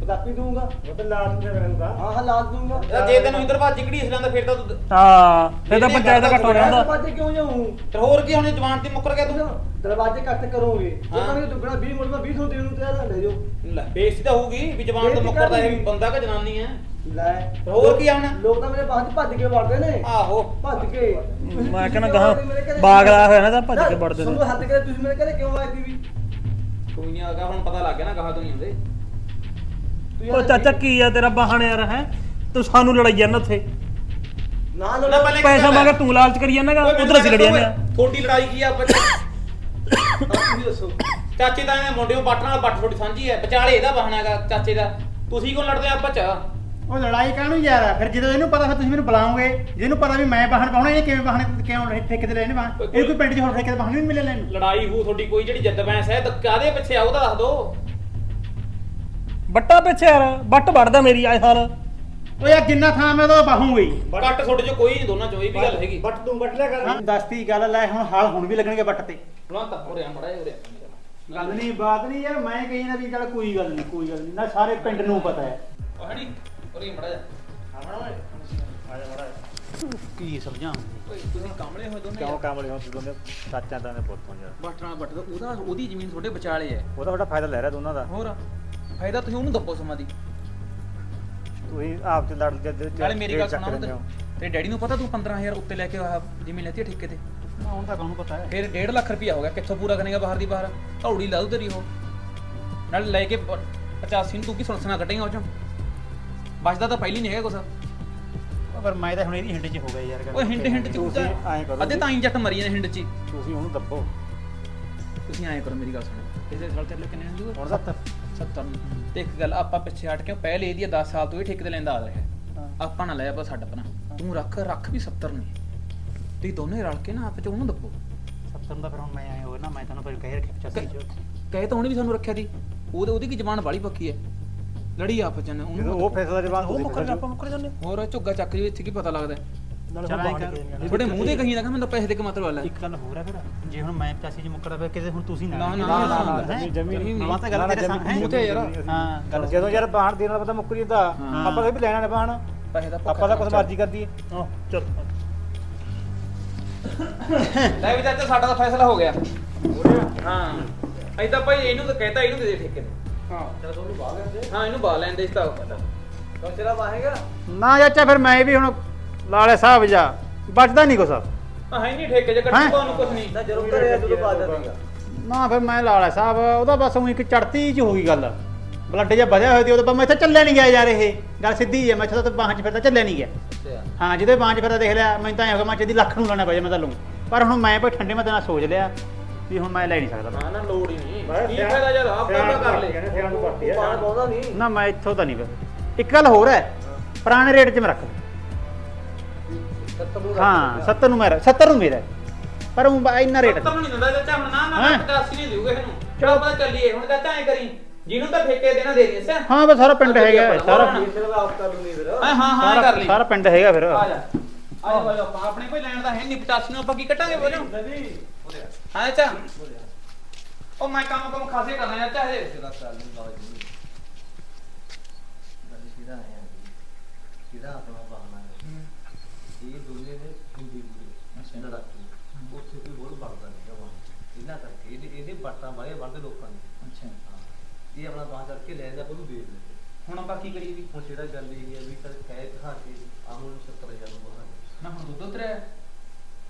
ਪਤਾਪੀ ਦੂੰਗਾ ਉਹ ਤਾਂ ਲਾਟ ਦੇ ਰਹੂਗਾ ਹਾਂ ਹਾਂ ਲਾਜ ਦੂੰਗਾ ਜੇ ਤੈਨੂੰ ਇੰਦਰ ਭਾਜੀ ਘੜੀਸ ਲੈਂਦਾ ਫਿਰ ਤਾਂ ਤੂੰ ਹਾਂ ਫਿਰ ਤਾਂ ਪੰਚਾਇਤ ਦਾ ਘੱਟ ਹੋ ਜਾਂਦਾ ਦਰਵਾਜ਼ੇ ਕਿਉਂ ਜਾਊਂ? ਤੇ ਹੋਰ ਕੀ ਹੁਣ ਜਵਾਨ ਤੇ ਮੁੱਕਰ ਗਿਆ ਤੂੰ? ਦਰਵਾਜ਼ੇ ਕੱਟ ਕਰੋਗੇ। ਹਾਂ। ਉਹਨਾਂ ਨੇ ਦੁੱਗਣਾ 20 ਮੁੜ ਮੈਂ 20 ਤੋਂ ਦੇਣ ਨੂੰ ਤਿਆਰ ਲੈ ਜਾਓ ਲੈ ਬੇਇੱਜ਼ਤੀ ਤਾਂ ਹੋਊਗੀ ਵੀ ਜਵਾਨ ਤੋਂ ਮੁੱਕਰਦਾ ਇਹ ਕਾਹਦੀ? ਬੰਦਾ ਕਿ ਜਨਾਨੀ ਹੈ? ਲੈ। ਹੋਰ ਕੀ ਆਉਣਾ? ਲੋਕ ਤਾਂ ਮੇਰੇ ਬਾਹਰ ਚ ਭੱਜ ਕੇ ਵੜਦੇ ਨੇ। ਆਹੋ। ਭੱਜ ਕੇ। ਮੈਂ ਕਹਿੰਦਾ ਗਾਹਾਂ ਬਾਗ ਲਾਇਆ ਹੋਇਆ ਨਾ ਤਾਂ ਭੱਜ ਕੇ ਵੜਦੇ ਨੇ। ਤੁਹਾਨੂੰ ਹੱਥ ਕੇ ਤੁਸੀਂ ਮੇਰੇ ਘਰੇ ਕਿਉਂ ਆਏ ਸੀ ਵੀ? ਕੋਈ ਨਹੀਂ ਆਗਾ ਹੁਣ ਪਤਾ ਲੱਗ ਗਿਆ ਨਾ ਗਾਹਾਂ ਆਉਂਦੇ। ਤੁਸੀਂ ਉਹ ਚਾਚਾ ਕੀ ਆ ਤੇਰਾ ਬਹਾਨਾ ਯਾਰ ਹੈ? ਤੂੰ ਸਾਨੂੰ ਲੜਾਈ ਜਾਂਦਾ ਉੱਥੇ। ਨਾ ਲੜੋ ਪਹਿਲੇ ਪੈਸਾ ਮੰਗਾ ਤੂੰ ਲਾਲਚ ਕਰੀ ਜਾਂਦਾਗਾ ਉਧਰ ਅਸੀਂ ਲੜੀ ਜਾਂਦੇ ਆ। ਥੋੜੀ ਲੜਾਈ ਕੀ ਆ ਬੱਚੇ ਤੁਸੀਂ ਦੱਸੋ। ਚਾਚੇ ਦਾ ਐਵੇਂ ਮੁੰਡੇ ਨੂੰ ਬੱਟ ਨਾਲ ਬੱਟ ਥੋੜੀ ਸਾਂਝੀ ਹੈ ਵਿਚਾਲੇ ਇਹਦਾ ਬਹਾਨਾ ਹੈਗਾ ਚਾਚੇ ਦਾ। ਤੁਸੀਂ ਕਿਉਂ ਲੜਦੇ ਆਪਸ ਚ? ਉਹ ਲੜਾਈ ਕਾਹਨੂੰ ਯਾਰ? ਆ? ਫਿਰ ਜਦੋਂ ਇਹਨੂੰ ਪਤਾ ਫਿਰ ਤੁਸੀਂ ਮੈਨੂੰ ਬੁਲਾਓਗੇ। ਜਿਹਨੂੰ ਪਤਾ ਵੀ ਮੈਂ ਵਾਹਨ ਪਾਉਣਾ ਇਹ ਕਿਵੇਂ ਵਾਹਨ ਕਿਉਂ ਠੇਕੇ ਤੇ ਲੈਣੇ ਵਾਹਨ ਇਹ ਕੋਈ ਪਿੰਡ 'ਚ ਹੋਰ ਠੇਕੇ ਤੇ ਵੀ ਨਹੀਂ ਮਿਲੇ ਲੈਣ ਲੜਾਈ ਹੂ ਤੁਹਾਡੀ ਕੋਈ ਜਿਹੜੀ ਜਿੱਦ ਬੈਂਸ ਹੈ ਤਾਂ ਕਾਦੇ ਪਿੱਛੇ ਆ ਉਹ ਤਾਂ ਦੱਸ ਦੋ। ਬੱਟਾ ਪਿੱਛੇ ਯਾਰ ਬੱਟ ਵੜਦਾ ਮੇਰੀ ਆਏ ਹਾਲ ਉਹ ਯਾਰ ਜਿੰਨਾ ਥਾਂ ਮੈਂ ਉਹਦਾ ਬਾਹੂੰਗਾ ਹੀ ਕੱਟ ਤੁਹਾਡੇ ਚ ਕੋਈ ਨਹੀਂ ਦੋਨਾਂ ਚੋਂ ਇਹ ਵੀ ਗੱਲ ਹੈਗੀ। ਬੱਟ ਤੂੰ ਬੱਟ ਲਿਆ ਕਰ। ਦੱਸਤੀ ਗੱਲ ਲੈ ਹੁਣ ਹਾਲ ਹੁਣ ਵੀ ਲੱਗਣਗੇ ਬੱਟ ਤੇ। ਬੁਲਾਤਾ ਹੋ ਰਿਹਾ ਮੜਾ ਹੋ ਰਿਹਾ ਗੱਲ ਨਹੀਂ ਬਾਤ ਨਹੀਂ ਯਾਰ ਮੈਂ ਕਹੀ ਨਾ ਵੀ ਚੱਲ ਕੋਈ ਗੱਲ ਨਹੀਂ ਕੋਈ ਗੱਲ ਨਹੀਂ। ਨਾ ਸਾਰੇ ਪਿੰਡ ਨੂੰ ਪਤਾ ਹੈ। ਉਹ ਹਣੀ ਉਰੇ ਮੜਾ ਜਾ ਕੀ ਸਮਝਾਂ? ਓਏ ਤੁਸੀਂ ਕਾਮਲੇ ਹੋਏ ਦੋਨੇ ਕਿਉਂ ਕਾਮਲੇ ਹੋ ਦੋਨੇ ਚਾਚਾ ਦਾ ਨੇ ਪੁੱਤ ਹੋ ਯਾਰ। ਬੱਟ ਨਾਲ ਬੱਟ ਉਹਦਾ ਉਹਦੀ ਜ਼ਮੀਨ ਤੁਹਾਡੇ ਵਿਚਾਲੇ ਹੈ। ਉਹਦਾ ਤੁਹਾਡਾ ਫਾਇਦਾ ਲੈ ਰਿਹਾ ਦੋਨਾਂ ਦਾ। ਹੋਰ? ਫਾਇਦਾ ਤੁਸੀਂ ਉਹਨੂੰ ਦੱਬੋ ਸਮਾਂ ਦੀ। ਤੁਸੀਂ ਆਪ ਚ ਲੜ ਜਦ ਨਾਲੇ ਮੇਰੀ ਗੱਲ ਸੁਣਾ ਤੇ ਤੇ ਡੈਡੀ ਨੂੰ ਪਤਾ ਤੂੰ 15000 ਉੱਤੇ ਲੈ ਕੇ ਆਹ ਜ਼ਮੀਨ ਲੈਤੀ ਹੈ ਠੇਕੇ ਤੇ? ਨਾ ਹੁਣ ਤਾਂ ਕਾਹਨੂੰ ਪਤਾ ਹੈ। ਫਿਰ 1.5 ਲੱਖ ਰੁਪਇਆ ਹੋ ਗਿਆ ਕਿੱਥੋਂ ਪੂਰਾ ਕਰੇਗਾ ਬਾਹਰ ਦੀ ਬਾਹਰ? ਧੌੜੀ ਲਾ ਦੂ ਤੇਰੀ ਉਹ। ਨਾਲ ਲੈ ਕੇ ਪ- 85 ਨੂੰ ਤੂੰ ਕੀ ਸੁਣਸਣਾ ਕੱਢੇਗਾ ਉਹ ਚੋਂ? ਬਚਦਾ ਤਾਂ ਪਹਿਲੀ ਨਹੀਂ ਹੈਗਾ ਕੁਛ। ਉਹ ਪਰ ਮੈਂ ਤਾਂ ਹੁਣ ਇਹਦੀ ਹਿੰਡ 'ਚ ਹੋ ਗਿਆ ਯਾਰ ਗੱਲ। ਓਏ ਹਿੰਟ ਹਿੰਟ ਚ ਤੁਸੀਂ ਐਂ ਕਰੋ ਅੱਧੇ ਤਾਂ ਹੀ ਜੱਟ ਮਰੀ ਜਾਂਦੇ ਹਿੰਟ ਚ ਹੀ। ਤੁਸੀਂ ਉਹਨੂੰ ਦੱਬੋ। ਤੁਸੀਂ ਐਂ ਕਰੋ ਮੇਰੀ ਗੱਲ ਸੁਣੋ। ਇਹਦੇ ਗੱਲ ਤੇਰੇ ਲਈ ਕਿੰਨੇ ਹੁੰਦੇ? ਹੁਣ 70 70 ਨੂੰ। ਤੇ ਇੱਕ ਗੱਲ ਆਪਾਂ ਪਿੱਛੇ ਹਟ ਕੇ ਪਹਿਲੇ ਇਹਦੀ 10 ਸਾਲ ਤੋਂ ਇਹ ਠੇਕੇ ਤੇ ਲੈਂਦਾ ਆ ਰਿਹਾ। ਹਾਂ। ਆਪਾਂ ਨਾ ਲੈ ਆਪਾਂ ਛੱਡ ਪਰਾਂ ਤੂੰ ਰੱਖ ਰੱਖ ਵੀ 70 ਨੂੰ। ਤੁਸੀਂ ਦੋਨੇ ਰਲ ਕੇ ਨਾ ਆਪਸ ਚ ਉਹਨੂੰ ਦੱਬੋ। 70 ਦਾ ਫਿਰ ਹੁਣ ਮੈਂ ਆਏ ਹੋਏ ਨਾ ਮੈਂ ਤੁਹਾਨੂੰ ਪਹਿਲਾਂ ਕਹਿ ਰੱਖਿਆ 85 'ਚ। ਕਹੇ ਤਾਂ ਉਹਨੇ ਵੀ ਸਾਨੂੰ ਰੱਖਿਆ ਦੀ ਉਹਦੇ ਉਹਦੀ ਕੀ ਜ਼ਬਾਨ ਵਾਲੀ ਪੱਕੀ ਹੈ? ਲੜੀ ਆਪਸ ਚ ਉਹਨੂੰ ਉਹ ਫੈਸਲਾ ਜਵਾਨ ਉਹ ਮੁੱਕਰ ਫੈਸਲਾ ਆਪਾਂ ਮੁੱਕਰ ਜਾਂਦੇ ਹੋਰ ਝੁੱਗਾ ਚੱਕ ਜੀ ਇੱਥੇ ਕੀ ਪਤਾ ਲੱਗਦਾ? ਨਾਲੇ ਹੁਣ ਬਾਹਰ ਤੁਹਾਡੇ ਮੂੰਹ ਤੇ ਕਹੀ ਕਿ ਮੈਨੂੰ ਤਾਂ ਪੈਸੇ ਦੇ ਕੇ ਮਤਲਬ ਲੈ। ਇੱਕ ਗੱਲ ਹੋਰ ਹੈ ਫਿਰ ਜੇ ਹੁਣ ਮੈਂ 85 'ਚ ਮੁੱਕਦਾ ਫਿਰ ਕਿਤੇ ਹੁਣ ਤੁਸੀਂ ਨਾ, ਨਾ, ਨਾ? ਜ਼ਮੀਨ- ਮਾਂ ਤਾਂ ਗੱਲ ਤੇਰੇ ਸਾਹਮਣੇ ਮੂੰਹ ਤੇ ਯਾਰ। ਹਾਂ ਗੱਲ ਜਦੋਂ ਯਾਰ ਬਾਹਰ ਦੇਣ ਦਾ ਪਤਾ ਮੁੱਕ ਜਾਂਦਾ ਹਾਂ। ਆਪਾਂ ਤਾਂ ਵੀ ਲੈਣਾ ਨੇ ਬਾਹਰ। ਪੈਸੇ ਦਾ ਆਪਾਂ ਤਾਂ ਕੁਝ ਮਰਜ਼ੀ ਕਰਦੀ ਹੈ ਹਾਂ ਚੱਲ। ਲੈ ਵੀ ਚਾਚਾ ਸਾਡਾ ਤਾਂ ਫੈਸਲਾ ਹੋ ਗਿਆ। ਹਾਂ ਤਾਂ ਭਾਈ ਇਹਨੂੰ ਤਾਂ ਕਹਿਤਾ ਇਹਨੂੰ ਦੇ ਦੇ ਠੇਕੇ ਤੇ। ਹਾਂ। ਚਲ ਤੁਹਾਨੂੰ ਬਾਹਰ ਲੈਂਦੇ ਹਾਂ ਇਹਨੂੰ ਬਾ ਲੈਣ ਦੇ ਇਸ ਤਾਂ ਤਾਂ ਤੇਰਾ ਵਾਹੇਗਾ ਨਾ ਚਾਚਾ ਫਿਰ ਮੈਂ ਵੀ ਹੁਣ ਲਾਲੇ ਸਾਹਿਬ ਜਾ ਬਚਦਾ ਨਹੀਂ ਕੁਛ। ਆ ਹੈ ਨਹੀਂ ਠੇਕੇ ਚ ਹੈਂ? ਕੱਟੀ ਤੁਹਾਨੂੰ ਕੁਝ ਨਹੀਂ ਨਾ। ਜਦੋਂ ਘਰੇ ਆ ਜਦੋਂ ਬਾਜ ਦੇਗਾ ਨਾ ਫਿਰ ਮੈਂ ਲਾਲਾ ਸਾਹਿਬ ਉਹਦਾ ਬਸ ਉਹ ਇੱਕ ਚੜਤੀ ਚ ਹੋ ਗਈ ਗੱਲ। ਬਲੱਡ ਜਿਹਾ ਵਧਿਆ ਹੋਇਆ ਸੀ ਉਹਦਾ ਮੈਂ ਇੱਥੇ ਚੱਲਿਆ ਨਹੀਂ ਗਿਆ ਯਾਰ ਇਹ। ਗੱਲ ਸਿੱਧੀ ਹੈ ਮੈਂ ਇੱਥੇ ਤਾਂ ਬਾਹਾਂ 'ਚ ਫਿਰਦਾ ਚੱਲਿਆ ਨਹੀਂ ਗਿਆ। ਹਾਂ ਜਿਹਦੇ ਬਾਹਾਂ 'ਚ ਫਿਰਦਾ ਦੇਖ ਲਿਆ ਮੈਨੂੰ ਤਾਂ ਐਂ ਹੋ ਗਿਆ ਮੈਂ ਜਿਹਦੀ ਲੱਖ ਨੂੰ ਲੈਣਾ ਪਿਆ ਮੈਂ ਤਾਂ ਲਊਂ। ਪਰ ਹੁਣ ਮੈਂ ਭਾਈ ਠੰਡੇ ਮਤੇ ਨਾਲ ਸੋਚ ਲਿਆ ਵੀ ਹੁਣ ਮੈਂ ਲੈ ਨਹੀਂ ਸਕਦਾ। ਹਾਂ ਨਾ ਲੋੜ ਹੀ ਨਹੀਂ ਮੈਂ ਕੀ ਫਾਇਦਾ ਜਦ ਆਪ ਕੰਮ ਕਰ ਲੈ। ਕਹਿੰਦੇ ਸਿਆਣ ਨੂੰ ਪਾਤੀ ਪਾਣ ਹੈ ਪਾਉਂਦਾ ਨਹੀਂ ਨਾ ਮੈਂ ਇੱਥੋਂ ਤਾਂ ਨਹੀਂ ਫਿਰ ਇੱਕ ਗੱਲ ਹੋਰ ਹੈ ਪੁਰਾਣੇ ਰੇਟ 'ਚ ਮੈਂ ਰੱਖ ਨੂੰ ਹਾਂ 70 ਨੂੰ ਮੇਰਾ 70 ਨੂੰ ਮੇਰਾ ਹੈ। ਪਰ ਉਹ ਬਾ- ਇੰਨਾ ਰੇਟ ਨਹੀਂ ਦਿੰਦਾ ਚਾਚਾ ਹੁਣ ਨਾ ਨਾ ਹੈਂ? 85 ਨਹੀਂ ਦੇਊਗਾ ਇਹਨੂੰ। ਚਲੋ। ਆਪਾਂ ਚੱਲੀਏ ਹੁਣ ਚਾਚਾ ਐ ਕਰੀ ਜਿਹਨੂੰ ਤਾਂ ਠੇਕੇ ਦੇਣਾ ਦੇ ਦੇ ਸਿਆ ਹਾਂ? ਬਸ ਸਾਰਾ ਪਿੰਡ ਹੈਗਾ ਹੈ, ਸਾਰਾ। ਤੇਰਾ ਆਪ ਕਰ ਲੂੰਗੀ ਫਿਰ। ਹਾਂ ਹਾਂ ਹਾਂ ਕਰ ਸਾਰਾ ਲਈ। ਸਾਰਾ ਪਿੰਡ ਹੈਗਾ ਫਿਰ। ਆ ਜਾ। ਆ ਜਾ ਬਾਜੋ ਆਪਾਂ ਆਪਣੇ ਕੋਈ ਲੈਣ ਦਾ ਹੈ ਨਹੀਂ 85 ਨੂੰ ਆਪਾਂ ਕੀ ਕੱਟਾਂਗੇ ਬੋਲੋ ਹਾਂ ਚਾਚਾ ਉਹ ਮੈਂ ਕੰਮ ਕੰਮ ਖਾਸੇ ਕਰਨਾ ਚਾਚਾ ਹਜੇ ਕਿਹਦਾ ਆਪਣਾ ਬਹਾਨਾ ਹੈ ਇਹ ਦੁਨੀਆ ਦੇ ਹਿੰਦੀ ਇਹਨਾਂ ਦਾ ਉੱਥੇ ਕੋਈ ਹੋਰ ਬਣਦਾ ਨਹੀਂ ਜਵਾਨ ਇਹਨਾਂ ਕਰਕੇ ਇਹਦੇ ਇਹਦੇ ਬੱਟਾਂ ਮਾਰੇ ਵੜਦੇ ਲੋਕਾਂ ਨੇ ਅੱਛਾ। ਇਹ ਆਪਣਾ ਬਾਹ ਕਰਕੇ ਲੈ ਜਾਂਦਾ ਉਹਨੂੰ ਵੇਚ ਦਿੰਦੇ। ਹੁਣ ਆਪਾਂ ਕੀ ਕਰੀਏ? ਵੀ ਹੁਣ ਜਿਹੜਾ ਗੱਲ ਇਹ ਹੈ ਵੀ ਕਦ ਕਹਿ ਕਹਾ ਕੇ ਆਮੂ ਨੂੰ 70000 ਨੂੰ ਬਹਾਨਾ। ਨਾ ਹੁਣ ਦੁੱਧ ਉਤਰਿਆ।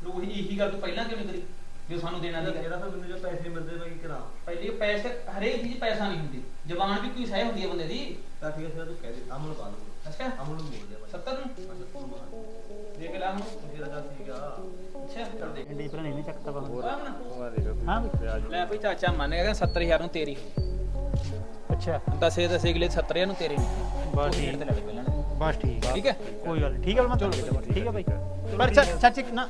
ਲੋ ਇਹੀ ਗੱਲ ਤੂੰ ਪਹਿਲਾਂ ਕਿਉਂ ਨਹੀਂ ਕਰੀ ਜੋ ਸਾਨੂੰ ਦੇਣਾ ਨਹੀਂ ਜਿਹੜਾ ਤਾਂ ਮੈਨੂੰ ਜੋ ਪੈਸੇ ਮਿਲਦੇ ਕੀ ਕਰਾਂ? ਪਹਿਲੇ ਪੈਸੇ ਹਰੇਕ ਚੀਜ਼ ਪੈਸਾ ਨਹੀਂ ਹੁੰਦੀ। ਜ਼ਬਾਨ ਵੀ ਕੋਈ ਸਹਿ ਹੁੰਦੀ ਹੈ ਬੰਦੇ ਦੀ। ਤਾਂ ਠੀਕ ਹੈ ਫਿਰ ਤੂੰ ਕਹਿ ਦੇ ਆਮੂ ਨੂੰ ਪਾ ਲਓ। ਅੱਛਾ ਆਮੂ ਨੂੰ ਮੋੜ ਦੇ ਬਾਈ 70 ਨੂੰ ਦੇਖ ਲੈ ਹੁਣ ਜਿਹੜਾ ਗੱਲ ਠੀਕ ਆ ਅੱਛਾ ਚੱਲ ਦੇਖ ਇੰਡੀ ਪਰ ਨਹੀਂ ਚੱਕਦਾ ਬਾਹਰ ਹੋਰ ਆਮਨਾ ਉਹ ਆ ਦੇਖੋ ਹਾਂ ਵੀ। ਵਿਆਜ ਲੈ ਭਈ ਚਾਚਾ ਮੰਨ ਗਿਆ 70000 ਨੂੰ ਤੇਰੀ ਅੱਛਾ ਦਸੇ ਦਸੇ ਕਿਲੇ 70000 ਨੂੰ ਤੇਰੇ ਬਸ ਠੀਕ ਠੀਕ ਤੇ ਲੈ ਲੈ ਪਹਿਲਾਂ ਨੇ। ਬਸ ਠੀਕ ਠੀਕ ਹੈ ਕੋਈ ਗੱਲ ਠੀਕ ਹੈ ਮੈਂ ਚਲੋ ਠੀਕ ਹੈ ਭਾਈ ਪਰ ਸੱਚ ਸੱਚ ਇੱਕ ਨਾ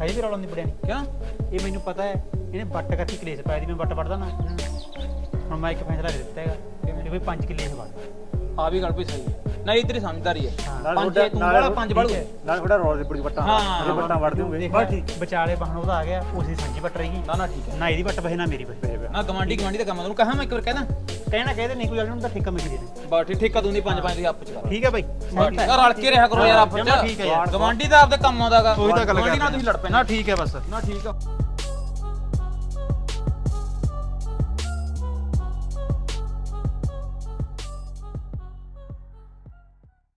ਹੈ ਵੀ ਰੌਲਾ ਨਹੀਂ ਪੜਿਆ ਨਹੀਂ ਕਿਉਂ ਇਹ ਮੈਨੂੰ ਪਤਾ ਹੈ ਇਹਨੇ ਵੱਟ ਕਰਕੇ ਕਲੇਸ਼ ਪਾਇਆ ਦੀ ਮੈਂ ਵੱਟ ਵੱਟਦਾ ਨਾ ਹੁਣ ਮੈਂ ਇੱਕ ਫੈਸਲਾ ਦੇ ਦਿੱਤਾ ਹੈਗਾ ਕਿ ਵੀ 5 ਕਿੱਲੇ ਹਵਾ ਆ ਵੀ ਗੱਲ ਵੀ ਸਹੀ ਹੈ ਨਹੀਂ ਤੇਰੀ ਸਮਝਦਾਰੀ ਹੈ। ਨਾਲ ਪੰਜ ਤੂੰ ਵਾਲਾ ਪੰਜ ਵੜ ਨਾਲ ਥੋੜਾ ਰੋਲ ਦੇ ਪੁੜੀ ਵੱਟਾਂ ਹਾਂ। ਵੱਟਾਂ ਵੜ ਦੂੰਗੇ ਬਸ ਠੀਕ। ਵਿਚਾਲੇ ਬਾਹਣ ਉਹਦਾ ਆ ਗਿਆ ਉਸੇ ਸਾਂਝੀ ਵੱਟ ਰਹੀ। ਨਾ ਨਾ ਠੀਕ ਹੈ। ਨਾ ਇਹਦੀ ਵੱਟ ਬਹੇ ਨਾ ਮੇਰੀ ਬਹੇ ਨਾ ਗਵਾਂਢੀ ਗਵਾਂਢੀ ਦਾ ਕੰਮ ਤੈਨੂੰ ਕਹਾਂ ਮੈਂ ਇੱਕ ਵਾਰ ਕਹਿਣਾ ਕਹਿਣਾ ਕਹਦੇ ਨਹੀਂ ਕੋਈ ਗੱਲ ਨਹੀਂ ਤਾਂ ਠੇਕਾ ਮਿਲ ਦੇ ਬਾ ਠੀਕ ਠੇਕਾ ਤੂੰ ਦੀ ਪੰਜ ਪੰਜ ਦੀ ਆਪਸ ਚ ਕਰ। ਠੀਕ ਹੈ ਬਾਈ। ਰਲ ਕੇ ਰਿਹਾ ਕਰੋ ਯਾਰ ਆਪਸ ਹੈ। ਚ ਗਵਾਂਢੀ ਦਾ ਆਪਦੇ ਕੰਮ ਆਉਂਦਾਗਾ ਉਹੀ ਤਾਂ ਗੱਲ ਨਾਲ ਕਰਦੇ। ਤੁਸੀਂ ਲੜ ਪੈਣਾ। ਨਾ ਠੀਕ ਹੈ ਬਸ। ਨਾ ਠੀਕ ਆ।